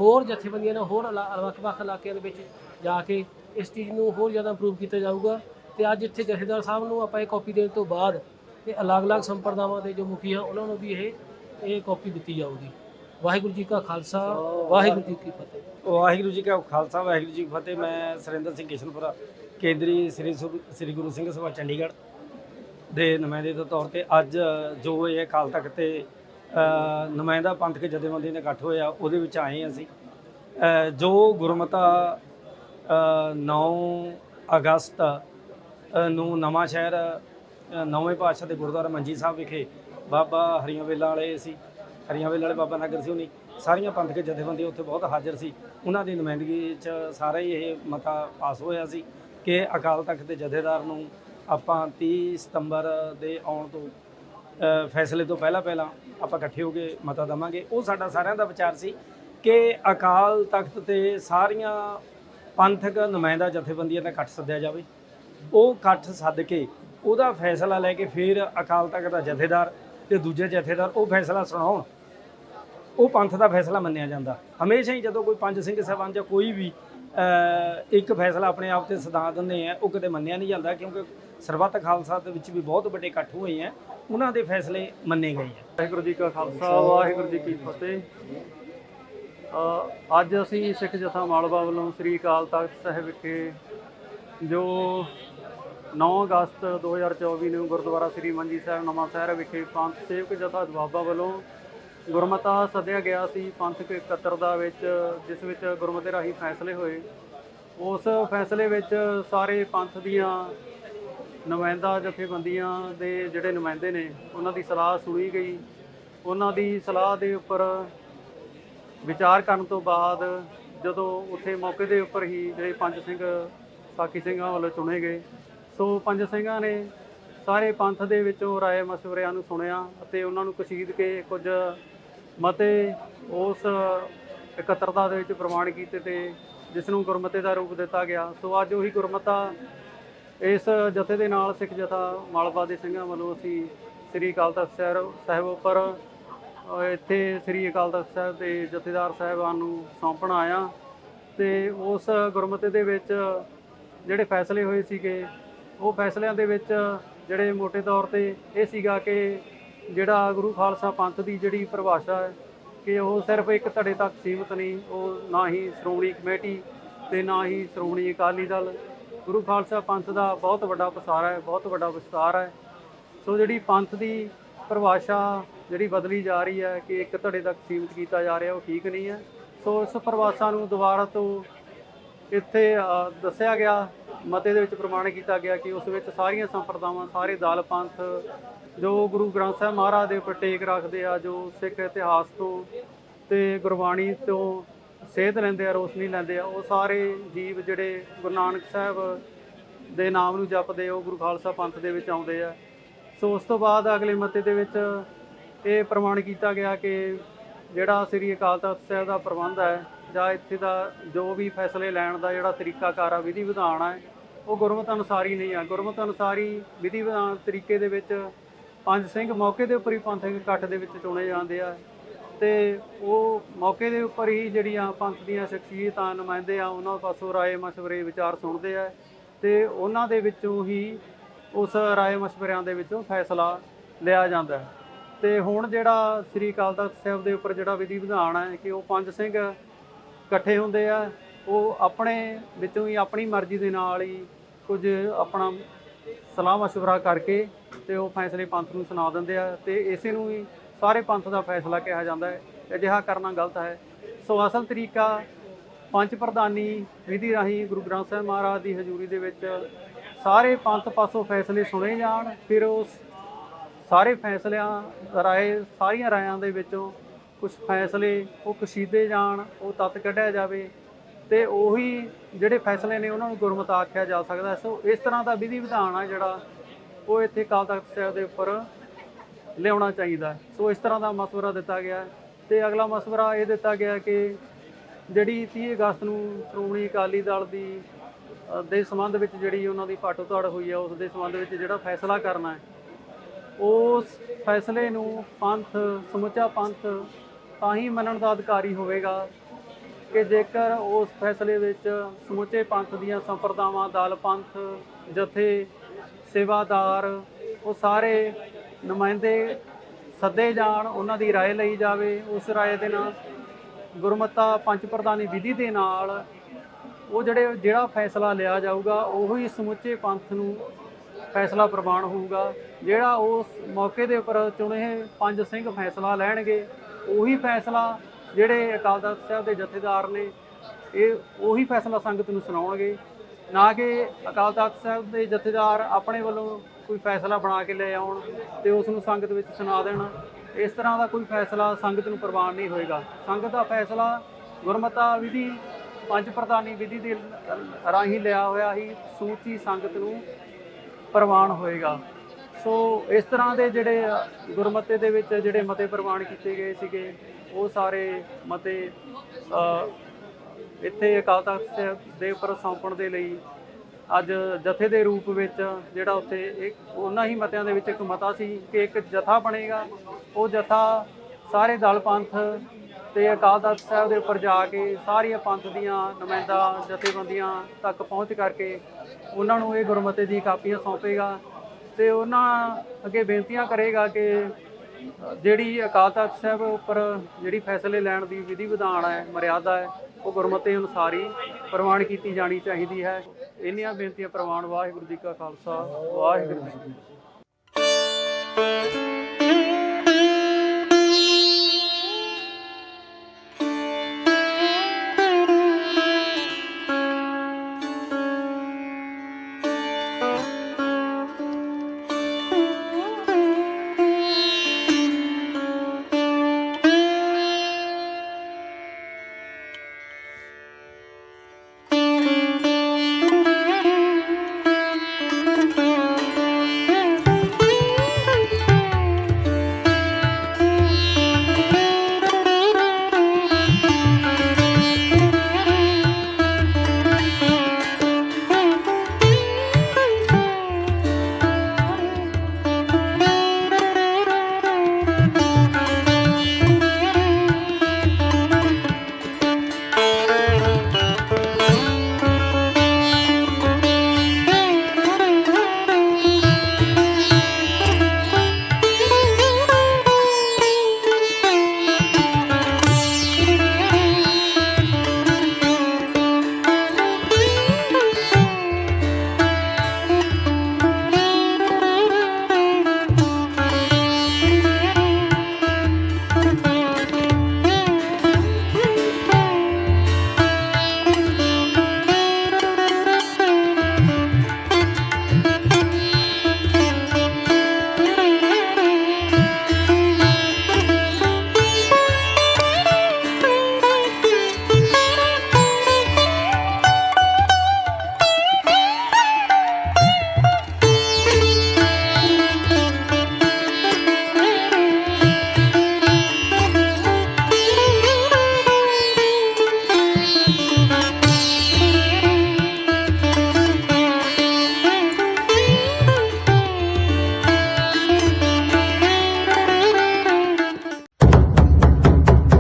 [SPEAKER 5] ਹੋਰ ਜਥੇਬੰਦੀਆਂ ਨਾਲ ਹੋਰ ਇਲਾ- ਵੱਖ-ਵੱਖ ਇਲਾਕਿਆਂ ਦੇ ਵਿੱਚ ਜਾ ਕੇ ਇਸ ਚੀਜ਼ ਨੂੰ ਹੋਰ ਜ਼ਿਆਦਾ ਇੰਪਰੂਵ ਕੀਤਾ ਜਾਊਗਾ ਤੇ ਅੱਜ ਇੱਥੇ ਜਥੇਦਾਰ ਸਾਹਿਬ ਨੂੰ ਆਪਾਂ ਇਹ ਕਾਪੀ ਦੇਣ ਤੋਂ ਬਾਅਦ ਤੇ ਅਲੱਗ-ਅਲੱਗ ਸੰਪਰਦਾਵਾਂ ਦੇ ਜੋ ਮੁਖੀ ਆ, ਉਹਨਾਂ ਨੂੰ ਵੀ ਇਹ ਇਹ ਕਾਪੀ ਦਿੱਤੀ ਜਾਊਗੀ। ਵਾਹਿਗੁਰੂ ਜੀ ਕਾ ਖਾਲਸਾ, ਵਾਹਿਗੁਰੂ ਜੀ ਕੀ ਫਤਿਹ।
[SPEAKER 6] ਵਾਹਿਗੁਰੂ ਜੀ ਕਾ ਖਾਲਸਾ, ਵਾਹਿਗੁਰੂ ਜੀ ਕੀ ਫਤਿਹ। ਮੈਂ ਸੁਰਿੰਦਰ ਸਿੰਘ ਕਿਸ਼ਨਪੁਰਾ, ਕੇਂਦਰੀ ਸ੍ਰੀ ਸੁਰ- ਸ੍ਰੀ ਗੁਰੂ ਸਿੰਘ ਸਭਾ ਚੰਡੀਗੜ੍ਹ ਦੇ ਨੁਮਾਇੰਦੇ ਦੇ ਤੌਰ ਤੇ ਅੱਜ ਜੋ ਇਹ ਅਕਾਲ ਤਖਤ ਤੇ ਨੁਮਾਇੰਦਾ ਪੰਥਕ ਜਥੇਬੰਦੀ ਨੇ ਇਕੱਠ ਹੋਇਆ ਉਹਦੇ ਵਿੱਚ ਆਏ ਅਸੀਂ। ਜੋ ਗੁਰਮਤਾ ਅ, 9 ਅਗਸਤ ਨੂੰ ਨਵਾਂ ਸ਼ਹਿਰ ਨੌਵੇਂ ਪਾਤਸ਼ਾਹ ਦੇ ਗੁਰਦੁਆਰਾ ਮੰਜੀ ਸਾਹਿਬ ਵਿਖੇ ਬਾਬਾ ਹਰੀਆਂ ਵੇਲਾ ਵਾਲੇ ਸੀ ਹਰੀਆਂ ਵੇਲਾਂ ਵਾਲੇ ਬਾਬਾ ਨਗਰ ਸੀ ਉਹਨੀ ਸਾਰੀਆਂ ਪੰਥਕ ਜਥੇਬੰਦੀਆਂ ਉੱਥੇ ਬਹੁਤ ਹਾਜ਼ਰ ਸੀ। ਉਹਨਾਂ ਦੀ ਨੁਮਾਇੰਦਗੀ 'ਚ ਸਾਰਾ ਹੀ ਇਹ ਮਤਾ ਪਾਸ ਹੋਇਆ ਸੀ ਕਿ ਅਕਾਲ ਤਖਤ ਦੇ ਜਥੇਦਾਰ ਨੂੰ ਆਪਾਂ 30 ਸਤੰਬਰ ਦੇ ਆਉਣ ਤੋਂ ਫੈਸਲੇ ਤੋਂ ਪਹਿਲਾਂ ਪਹਿਲਾਂ ਆਪਾਂ ਇਕੱਠੇ ਹੋ ਕੇ ਮਤਾ ਦਵਾਂਗੇ। ਉਹ ਸਾਡਾ ਸਾਰਿਆਂ ਦਾ ਵਿਚਾਰ ਸੀ ਕਿ ਅਕਾਲ ਤਖਤ ਤੇ ਸਾਰੀਆਂ ਪੰਥਕ ਨੁਮਾਇੰਦਾ ਜਥੇਬੰਦੀਆਂ ਦਾ ਇਕੱਠ ਸੱਦਿਆ ਜਾਵੇ। ਉਹ ਇਕੱਠ ਸੱਦ ਕੇ ਉਹਦਾ ਫੈਸਲਾ ਲੈ ਕੇ ਫਿਰ ਅਕਾਲ ਤਖਤ ਦਾ ਜਥੇਦਾਰ ਤੇ ਦੂਜੇ ਜਥੇਦਾਰ ਉਹ ਫੈਸਲਾ ਸੁਣਾਉਣ। ਉਹ ਪੰਥ ਦਾ ਫੈਸਲਾ ਮੰਨਿਆ ਜਾਂਦਾ। ਹਮੇਸ਼ਾ ਹੀ ਜਦੋਂ ਕੋਈ ਪੰਜ ਸਿੰਘ ਸਾਹਿਬਾਨ ਜਾਂ ਕੋਈ ਵੀ ਇੱਕ ਫੈਸਲਾ ਆਪਣੇ ਆਪ ਤੇ ਸਦਾ ਦਿੰਦੇ ਆ, ਉਹ ਕਦੇ ਮੰਨਿਆ ਨਹੀਂ ਜਾਂਦਾ ਕਿਉਂਕਿ ਸਰਬੱਤ ਖਾਲਸਾ ਦੇ ਵਿੱਚ ਵੀ ਬਹੁਤ ਵੱਡੇ ਇਕੱਠ ਹੋਏ ਆ, ਉਹਨਾਂ ਦੇ ਫੈਸਲੇ ਮੰਨੇ ਗਏ ਆ।
[SPEAKER 7] ਵਾਹਿਗੁਰੂ ਜੀ ਕਾ ਖਾਲਸਾ, ਵਾਹਿਗੁਰੂ ਜੀ ਕੀ ਫਤਿਹ। ਅੱਜ ਅਸੀਂ ਸਿੱਖ ਜਥਾ ਮਾਲਵਾ ਵੱਲੋਂ ਸ੍ਰੀ ਅਕਾਲ ਤਖਤ ਸਾਹਿਬ ਵਿਖੇ ਜੋ 9 ਅਗਸਤ 2024 ਨੂੰ ਗੁਰਦੁਆਰਾ ਸ੍ਰੀ ਮੰਜੀ ਸਾਹਿਬ ਨਵਾਂ ਸ਼ਹਿਰ ਵਿਖੇ ਪੰਥ ਸੇਵਕ ਜਥਾ ਦੁਆਬਾ ਵੱਲੋਂ ਗੁਰਮਤਾ ਸੱਦਿਆ ਗਿਆ ਸੀ ਪੰਥਕ ਇਕੱਤਰਤਾ ਵਿੱਚ, ਜਿਸ ਵਿੱਚ ਗੁਰਮਤੇ ਰਾਹੀਂ ਫੈਸਲੇ ਹੋਏ। ਉਸ ਫੈਸਲੇ ਵਿੱਚ ਸਾਰੇ ਪੰਥ ਦੀਆਂ ਨੁਮਾਇੰਦਾ, ਜਥੇਬੰਦੀਆਂ ਦੇ ਜਿਹੜੇ ਨੁਮਾਇੰਦੇ ਨੇ, ਉਹਨਾਂ ਦੀ ਸਲਾਹ ਸੁਣੀ ਗਈ। ਉਹਨਾਂ ਦੀ ਸਲਾਹ ਦੇ ਉੱਪਰ ਵਿਚਾਰ ਕਰਨ ਤੋਂ ਬਾਅਦ ਜਦੋਂ ਉੱਥੇ ਮੌਕੇ ਦੇ ਉੱਪਰ ਹੀ ਜਿਹੜੇ ਪੰਜ ਸਿੰਘ ਸਾਕੀ ਸਿੰਘਾਂ ਵੱਲੋਂ ਚੁਣੇ ਗਏ। ਸੋ ਪੰਜ ਸਿੰਘਾਂ ਨੇ ਸਾਰੇ ਪੰਥ ਦੇ ਵਿੱਚੋਂ ਰਾਏ ਮਸ਼ਵਰਿਆਂ ਨੂੰ ਸੁਣਿਆ ਅਤੇ ਉਹਨਾਂ ਨੂੰ ਕਸ਼ੀਦ ਕੇ ਕੁਝ ਮਤੇ ਉਸ ਇਕੱਤਰਤਾ ਦੇ ਵਿੱਚ ਪ੍ਰਮਾਣ ਕੀਤੇ ਤੇ ਜਿਸ ਨੂੰ ਗੁਰਮਤੇ ਦਾ ਰੂਪ ਦਿੱਤਾ ਗਿਆ। ਸੋ ਅੱਜ ਉਹੀ ਗੁਰਮਤਾ ਇਸ ਜਥੇ ਦੇ ਨਾਲ ਸਿੱਖ ਜਥਾ ਮਾਲਵਾ ਦੇ ਸਿੰਘਾਂ ਵੱਲੋਂ ਅਸੀਂ ਸ੍ਰੀ ਅਕਾਲ ਤਖਤ ਸਾਹਿਬ ਸਾਹਿਬ ਉੱਪਰ ਇੱਥੇ ਸ੍ਰੀ ਅਕਾਲ ਤਖਤ ਸਾਹਿਬ ਦੇ ਜਥੇਦਾਰ ਸਾਹਿਬਾਨ ਨੂੰ ਸੌਂਪਣ ਆਇਆ ਤੇ ਉਸ ਗੁਰਮਤੇ ਦੇ ਵਿੱਚ ਜਿਹੜੇ ਫੈਸਲੇ ਹੋਏ ਸੀਗੇ, ਉਹ ਫੈਸਲਿਆਂ ਦੇ ਵਿੱਚ ਜਿਹੜੇ ਮੋٹے ਤੌਰ ਤੇ ਇਹ ਸੀਗਾ ਕਿ ਜਿਹੜਾ ਗੁਰੂ ਖਾਲਸਾ ਪੰਥ ਦੀ ਜਿਹੜੀ ਪਰਿਭਾਸ਼ਾ ਹੈ ਕਿ ਉਹ ਸਿਰਫ ਇੱਕ ਧੜੇ ਤੱਕ ਸੀਮਤ ਨਹੀਂ, ਉਹ ਨਾ ਹੀ ਸ਼੍ਰੋਮਣੀ ਕਮੇਟੀ ਤੇ ਨਾ ਹੀ ਸ਼੍ਰੋਮਣੀ ਅਕਾਲੀ ਦਲ। ਗੁਰੂ ਖਾਲਸਾ ਪੰਥ ਦਾ ਬਹੁਤ ਵੱਡਾ ਪਸਾਰਾ ਹੈ, ਬਹੁਤ ਵੱਡਾ ਵਿਸਤਾਰ ਹੈ। ਸੋ ਜਿਹੜੀ ਪੰਥ ਦੀ ਪਰਿਭਾਸ਼ਾ ਜਿਹੜੀ ਬਦਲੀ ਜਾ ਰਹੀ ਹੈ ਕਿ ਇੱਕ ਧੜੇ ਤੱਕ ਸੀਮਿਤ ਕੀਤਾ ਜਾ ਰਿਹਾ, ਉਹ ਠੀਕ ਨਹੀਂ ਹੈ। ਸੋ ਇਸ ਪਰਿਭਾਸ਼ਾ ਨੂੰ ਦੁਬਾਰਾ ਤੋਂ ਇੱਥੇ ਦੱਸਿਆ ਗਿਆ ਮਤੇ ਦੇ ਵਿੱਚ ਪ੍ਰਮਾਣ ਕੀਤਾ ਗਿਆ ਕਿ ਉਸ ਵਿੱਚ ਸਾਰੀਆਂ ਸੰਪਰਦਾਵਾਂ, ਸਾਰੇ ਦਲ ਪੰਥ ਜੋ ਗੁਰੂ ਗ੍ਰੰਥ ਸਾਹਿਬ ਮਹਾਰਾਜ ਦੇ ਉੱਪਰ ਟੇਕ ਰੱਖਦੇ ਆ, ਜੋ ਸਿੱਖ ਇਤਿਹਾਸ ਤੋਂ ਤੇ ਗੁਰਬਾਣੀ ਤੋਂ ਸੇਧ ਲੈਂਦੇ ਆ, ਰੋਸ਼ਨੀ ਲੈਂਦੇ ਆ, ਉਹ ਸਾਰੇ ਜੀਵ ਜਿਹੜੇ ਗੁਰੂ ਨਾਨਕ ਸਾਹਿਬ ਦੇ ਨਾਮ ਨੂੰ ਜਪਦੇ, ਉਹ ਗੁਰੂ ਖਾਲਸਾ ਪੰਥ ਦੇ ਵਿੱਚ ਆਉਂਦੇ ਆ। ਸੋ ਉਸ ਤੋਂ ਬਾਅਦ ਅਗਲੇ ਮਤੇ ਦੇ ਵਿੱਚ ਇਹ ਪ੍ਰਮਾਣ ਕੀਤਾ ਗਿਆ ਕਿ ਜਿਹੜਾ ਸ੍ਰੀ ਅਕਾਲ ਤਖਤ ਸਾਹਿਬ ਦਾ ਪ੍ਰਬੰਧ ਹੈ ਜਾਂ ਇੱਥੇ ਦਾ ਜੋ ਵੀ ਫੈਸਲੇ ਲੈਣ ਦਾ ਜਿਹੜਾ ਤਰੀਕਾਕਾਰ ਆ, ਵਿਧੀ ਵਿਧਾਨ ਹੈ ਉਹ ਗੁਰਮਤ ਅਨੁਸਾਰੀ ਨਹੀਂ ਆ। ਗੁਰਮਤਿ ਅਨੁਸਾਰੀ ਵਿਧੀ ਵਿਧਾਨ ਤਰੀਕੇ ਦੇ ਵਿੱਚ ਪੰਜ ਸਿੰਘ ਮੌਕੇ ਦੇ ਉੱਪਰ ਹੀ ਪੰਥਕ ਇਕੱਠ ਦੇ ਵਿੱਚ ਚੁਣੇ ਜਾਂਦੇ ਆ। ਤੇ ਉਹ ਮੌਕੇ ਦੇ ਉੱਪਰ ਹੀ ਜਿਹੜੀਆਂ ਪੰਥ ਦੀਆਂ ਸ਼ਖਸੀਅਤਾਂ, ਨੁਮਾਇੰਦੇ ਆ, ਉਹਨਾਂ ਪਾਸੋਂ ਰਾਏ ਮਸ਼ਵਰੇ ਵਿਚਾਰ ਸੁਣਦੇ ਆ ਤੇ ਉਹਨਾਂ ਦੇ ਵਿੱਚੋਂ ਹੀ ਉਸ ਰਾਏ ਮਸ਼ਵਰਿਆਂ ਦੇ ਵਿੱਚੋਂ ਫੈਸਲਾ ਲਿਆ ਜਾਂਦਾ ਹੈ। ਤੇ ਹੁਣ ਜਿਹੜਾ ਸ੍ਰੀ ਅਕਾਲ ਤਖਤ ਸਾਹਿਬ ਦੇ ਉੱਪਰ ਜਿਹੜਾ ਵਿਧੀ ਵਿਧਾਨ ਹੈ ਕਿ ਉਹ ਪੰਜ ਸਿੰਘ ਇਕੱਠੇ ਹੁੰਦੇ ਆ, ਉਹ ਆਪਣੇ ਵਿੱਚੋਂ ਹੀ ਆਪਣੀ ਮਰਜ਼ੀ ਦੇ ਨਾਲ ਹੀ ਕੁਝ ਆਪਣਾ ਸਲਾਹ ਮਸ਼ਵਰਾ ਕਰਕੇ ਤੇ ਉਹ ਫੈਸਲੇ ਪੰਥ ਨੂੰ ਸੁਣਾ ਦਿੰਦੇ ਆ ਤੇ ਇਸੇ ਨੂੰ ਹੀ ਸਾਰੇ ਪੰਥ ਦਾ ਫੈਸਲਾ ਕਿਹਾ ਜਾਂਦਾ ਹੈ। ਅਜਿਹਾ ਕਰਨਾ ਗਲਤ ਹੈ। ਸੋ ਅਸਲ ਤਰੀਕਾ ਪੰਜ ਪ੍ਰਧਾਨੀ ਵਿਧੀ ਰਾਹੀਂ ਗੁਰੂ ਗ੍ਰੰਥ ਸਾਹਿਬ ਮਹਾਰਾਜ ਦੀ ਹਜ਼ੂਰੀ ਦੇ ਵਿੱਚ ਸਾਰੇ ਪੰਥ ਪਾਸੋਂ ਫੈਸਲੇ ਸੁਣੇ ਜਾਣ, ਫਿਰ ਉਸ ਸਾਰੇ ਫੈਸਲਿਆਂ ਰਾਏ, ਸਾਰੀਆਂ ਰਾਇਆਂ ਦੇ ਵਿੱਚੋਂ ਕੁਝ ਫੈਸਲੇ, ਉਹ ਕਸ਼ੀਦੇ ਜਾਣ, ਉਹ ਤੱਤ ਕੱਢਿਆ ਜਾਵੇ ਤੇ ਉਹੀ ਜਿਹੜੇ ਫੈਸਲੇ ਨੇ ਉਹਨਾਂ ਨੂੰ ਗੁਰਮਤਿ ਆਖਿਆ ਜਾ ਸਕਦਾ। ਸੋ ਇਸ ਤਰ੍ਹਾਂ ਦਾ ਵਿਧੀ ਵਿਧਾਨ ਆ ਜਿਹੜਾ ਉਹ ਇੱਥੇ ਅਕਾਲ ਤਖਤ ਸਾਹਿਬ ਦੇ ਉੱਪਰ ਲਿਆਉਣਾ ਚਾਹੀਦਾ। ਸੋ ਇਸ ਤਰ੍ਹਾਂ ਦਾ ਮਸ਼ਵਰਾ ਦਿੱਤਾ ਗਿਆ ਹੈ ਤੇ ਅਗਲਾ ਮਸ਼ਵਰਾ ਇਹ ਦਿੱਤਾ ਗਿਆ ਕਿ ਜਿਹੜੀ 30 ਅਗਸਤ ਨੂੰ ਸ਼੍ਰੋਮਣੀ ਅਕਾਲੀ ਦਲ ਦੀ ਦੇ ਸੰਬੰਧ ਵਿੱਚ ਜਿਹੜੀ ਉਹਨਾਂ ਦੀ ਪਾਟੋ ਧੜ ਹੋਈ ਹੈ ਉਸ ਦੇ ਸੰਬੰਧ ਵਿੱਚ ਜਿਹੜਾ ਫੈਸਲਾ ਕਰਨਾ ਹੈ, ਉਸ ਫੈਸਲੇ ਨੂੰ ਪੰਥ, ਸਮੁੱਚਾ ਪੰਥ ਤਾਂ ਹੀ ਮੰਨਣ ਦਾ ਅਧਿਕਾਰੀ ਹੋਵੇਗਾ ਕਿ ਜੇਕਰ ਉਸ ਫੈਸਲੇ ਵਿੱਚ ਸਮੁੱਚੇ ਪੰਥ ਦੀਆਂ ਸੰਪਰਦਾਵਾਂ ਦਲ ਪੰਥ ਜਥੇ ਸੇਵਾਦਾਰ ਉਹ ਸਾਰੇ ਨੁਮਾਇੰਦੇ ਸੱਦੇ ਜਾਣ ਉਹਨਾਂ ਦੀ رائے ਲਈ ਜਾਵੇ ਉਸ رائے ਦੇ ਨਾਲ ਗੁਰਮਤਾ ਪੰਜ ਪ੍ਰਧਾਨੀ ਵਿਧੀ ਦੇ ਨਾਲ ਉਹ ਜਿਹੜੇ ਜਿਹੜਾ ਫੈਸਲਾ ਲਿਆ ਜਾਊਗਾ ਉਹੀ ਸਮੁੱਚੇ ਪੰਥ ਨੂੰ ਫੈਸਲਾ ਪ੍ਰਵਾਨ ਹੋਊਗਾ ਜਿਹੜਾ ਉਸ ਮੌਕੇ ਦੇ ਉੱਪਰ ਚੁਣੇ ਪੰਜ ਸਿੰਘ ਫੈਸਲਾ ਲੈਣਗੇ ਉਹੀ ਫੈਸਲਾ ਜਿਹੜੇ ਅਕਾਲ ਤਖਤ ਸਾਹਿਬ ਦੇ ਜਥੇਦਾਰ ਨੇ, ਇਹ ਉਹੀ ਫੈਸਲਾ ਸੰਗਤ ਨੂੰ ਸੁਣਾਉਣਗੇ। ਨਾ ਕਿ ਅਕਾਲ ਤਖਤ ਸਾਹਿਬ ਦੇ ਜਥੇਦਾਰ ਆਪਣੇ ਵੱਲੋਂ ਕੋਈ ਫੈਸਲਾ ਬਣਾ ਕੇ ਲੈ ਆਉਣ ਤੇ ਉਸ ਨੂੰ ਸੰਗਤ ਵਿੱਚ ਸੁਣਾ ਦੇਣ। ਇਸ ਤਰ੍ਹਾਂ ਦਾ ਕੋਈ ਫੈਸਲਾ ਸੰਗਤ ਨੂੰ ਪ੍ਰਵਾਨ ਨਹੀਂ ਹੋਏਗਾ। ਸੰਗਤ ਦਾ ਫੈਸਲਾ ਗੁਰਮਤਾ ਵਿਧੀ, ਪੰਜ ਪ੍ਰਧਾਨੀ ਵਿਧੀ ਦੇ ਰਾਹੀਂ ਲਿਆ ਹੋਇਆ ਹੀ ਸੂਚੀ ਸੰਗਤ ਨੂੰ ਪ੍ਰਵਾਨ ਹੋਏਗਾ। ਸੋ ਇਸ ਤਰ੍ਹਾਂ ਦੇ ਜਿਹੜੇ ਗੁਰਮਤੇ ਦੇ ਵਿੱਚ ਜਿਹੜੇ ਮਤੇ ਪ੍ਰਵਾਨ ਕੀਤੇ ਗਏ ਸੀਗੇ, ਉਹ ਸਾਰੇ ਮਤੇ ਇੱਥੇ ਅਕਾਲ ਤਖਤ ਸਾਹਿਬ ਦੇ ਉੱਪਰ ਸੌਂਪਣ ਦੇ ਲਈ ਅੱਜ ਜਥੇ ਦੇ ਰੂਪ ਵਿੱਚ ਜਿਹੜਾ ਉੱਥੇ ਇੱਕ, ਉਹਨਾਂ ਹੀ ਮਤਿਆਂ ਦੇ ਵਿੱਚ ਇੱਕ ਮਤਾ ਸੀ ਕਿ ਇੱਕ ਜਥਾ ਬਣੇਗਾ। ਉਹ ਜਥਾ ਸਾਰੇ ਦਲ ਪੰਥ ਤੇ ਅਕਾਲ ਤਖਤ ਸਾਹਿਬ ਦੇ ਉੱਪਰ ਜਾ ਕੇ ਸਾਰੀਆਂ ਪੰਥ ਦੀਆਂ ਨੁਮਾਇੰਦਾ, ਜਥੇਬੰਦੀਆਂ ਤੱਕ ਪਹੁੰਚ ਕਰਕੇ ਉਹਨਾਂ ਨੂੰ ਇਹ ਗੁਰਮਤੇ ਦੀ ਕਾਪੀਆਂ ਸੌਂਪੇਗਾ। ਤੇ ਉਹਨਾਂ ਅੱਗੇ ਬੇਨਤੀਆਂ ਕਰੇਗਾ ਕਿ ਜਿਹੜੀ ਅਕਾਲ ਤਖਤ ਸਾਹਿਬ ਉੱਪਰ ਜਿਹੜੀ ਫੈਸਲੇ ਲੈਣ ਦੀ ਵਿਧੀ ਵਿਧਾਨ ਹੈ, ਮਰਿਆਦਾ ਹੈ, ਉਹ ਗੁਰਮਤਿ ਅਨੁਸਾਰ ਹੀ ਪ੍ਰਵਾਨ ਕੀਤੀ ਜਾਣੀ ਚਾਹੀਦੀ ਹੈ। ਇੰਨੀਆਂ ਬੇਨਤੀਆਂ ਪ੍ਰਵਾਨ ਵਾਹਿਗੁਰੂ ਜੀ ਕਾ ਖਾਲਸਾ, ਵਾਹਿਗੁਰੂ ਜੀ ਕੀ ਫਤਿਹ।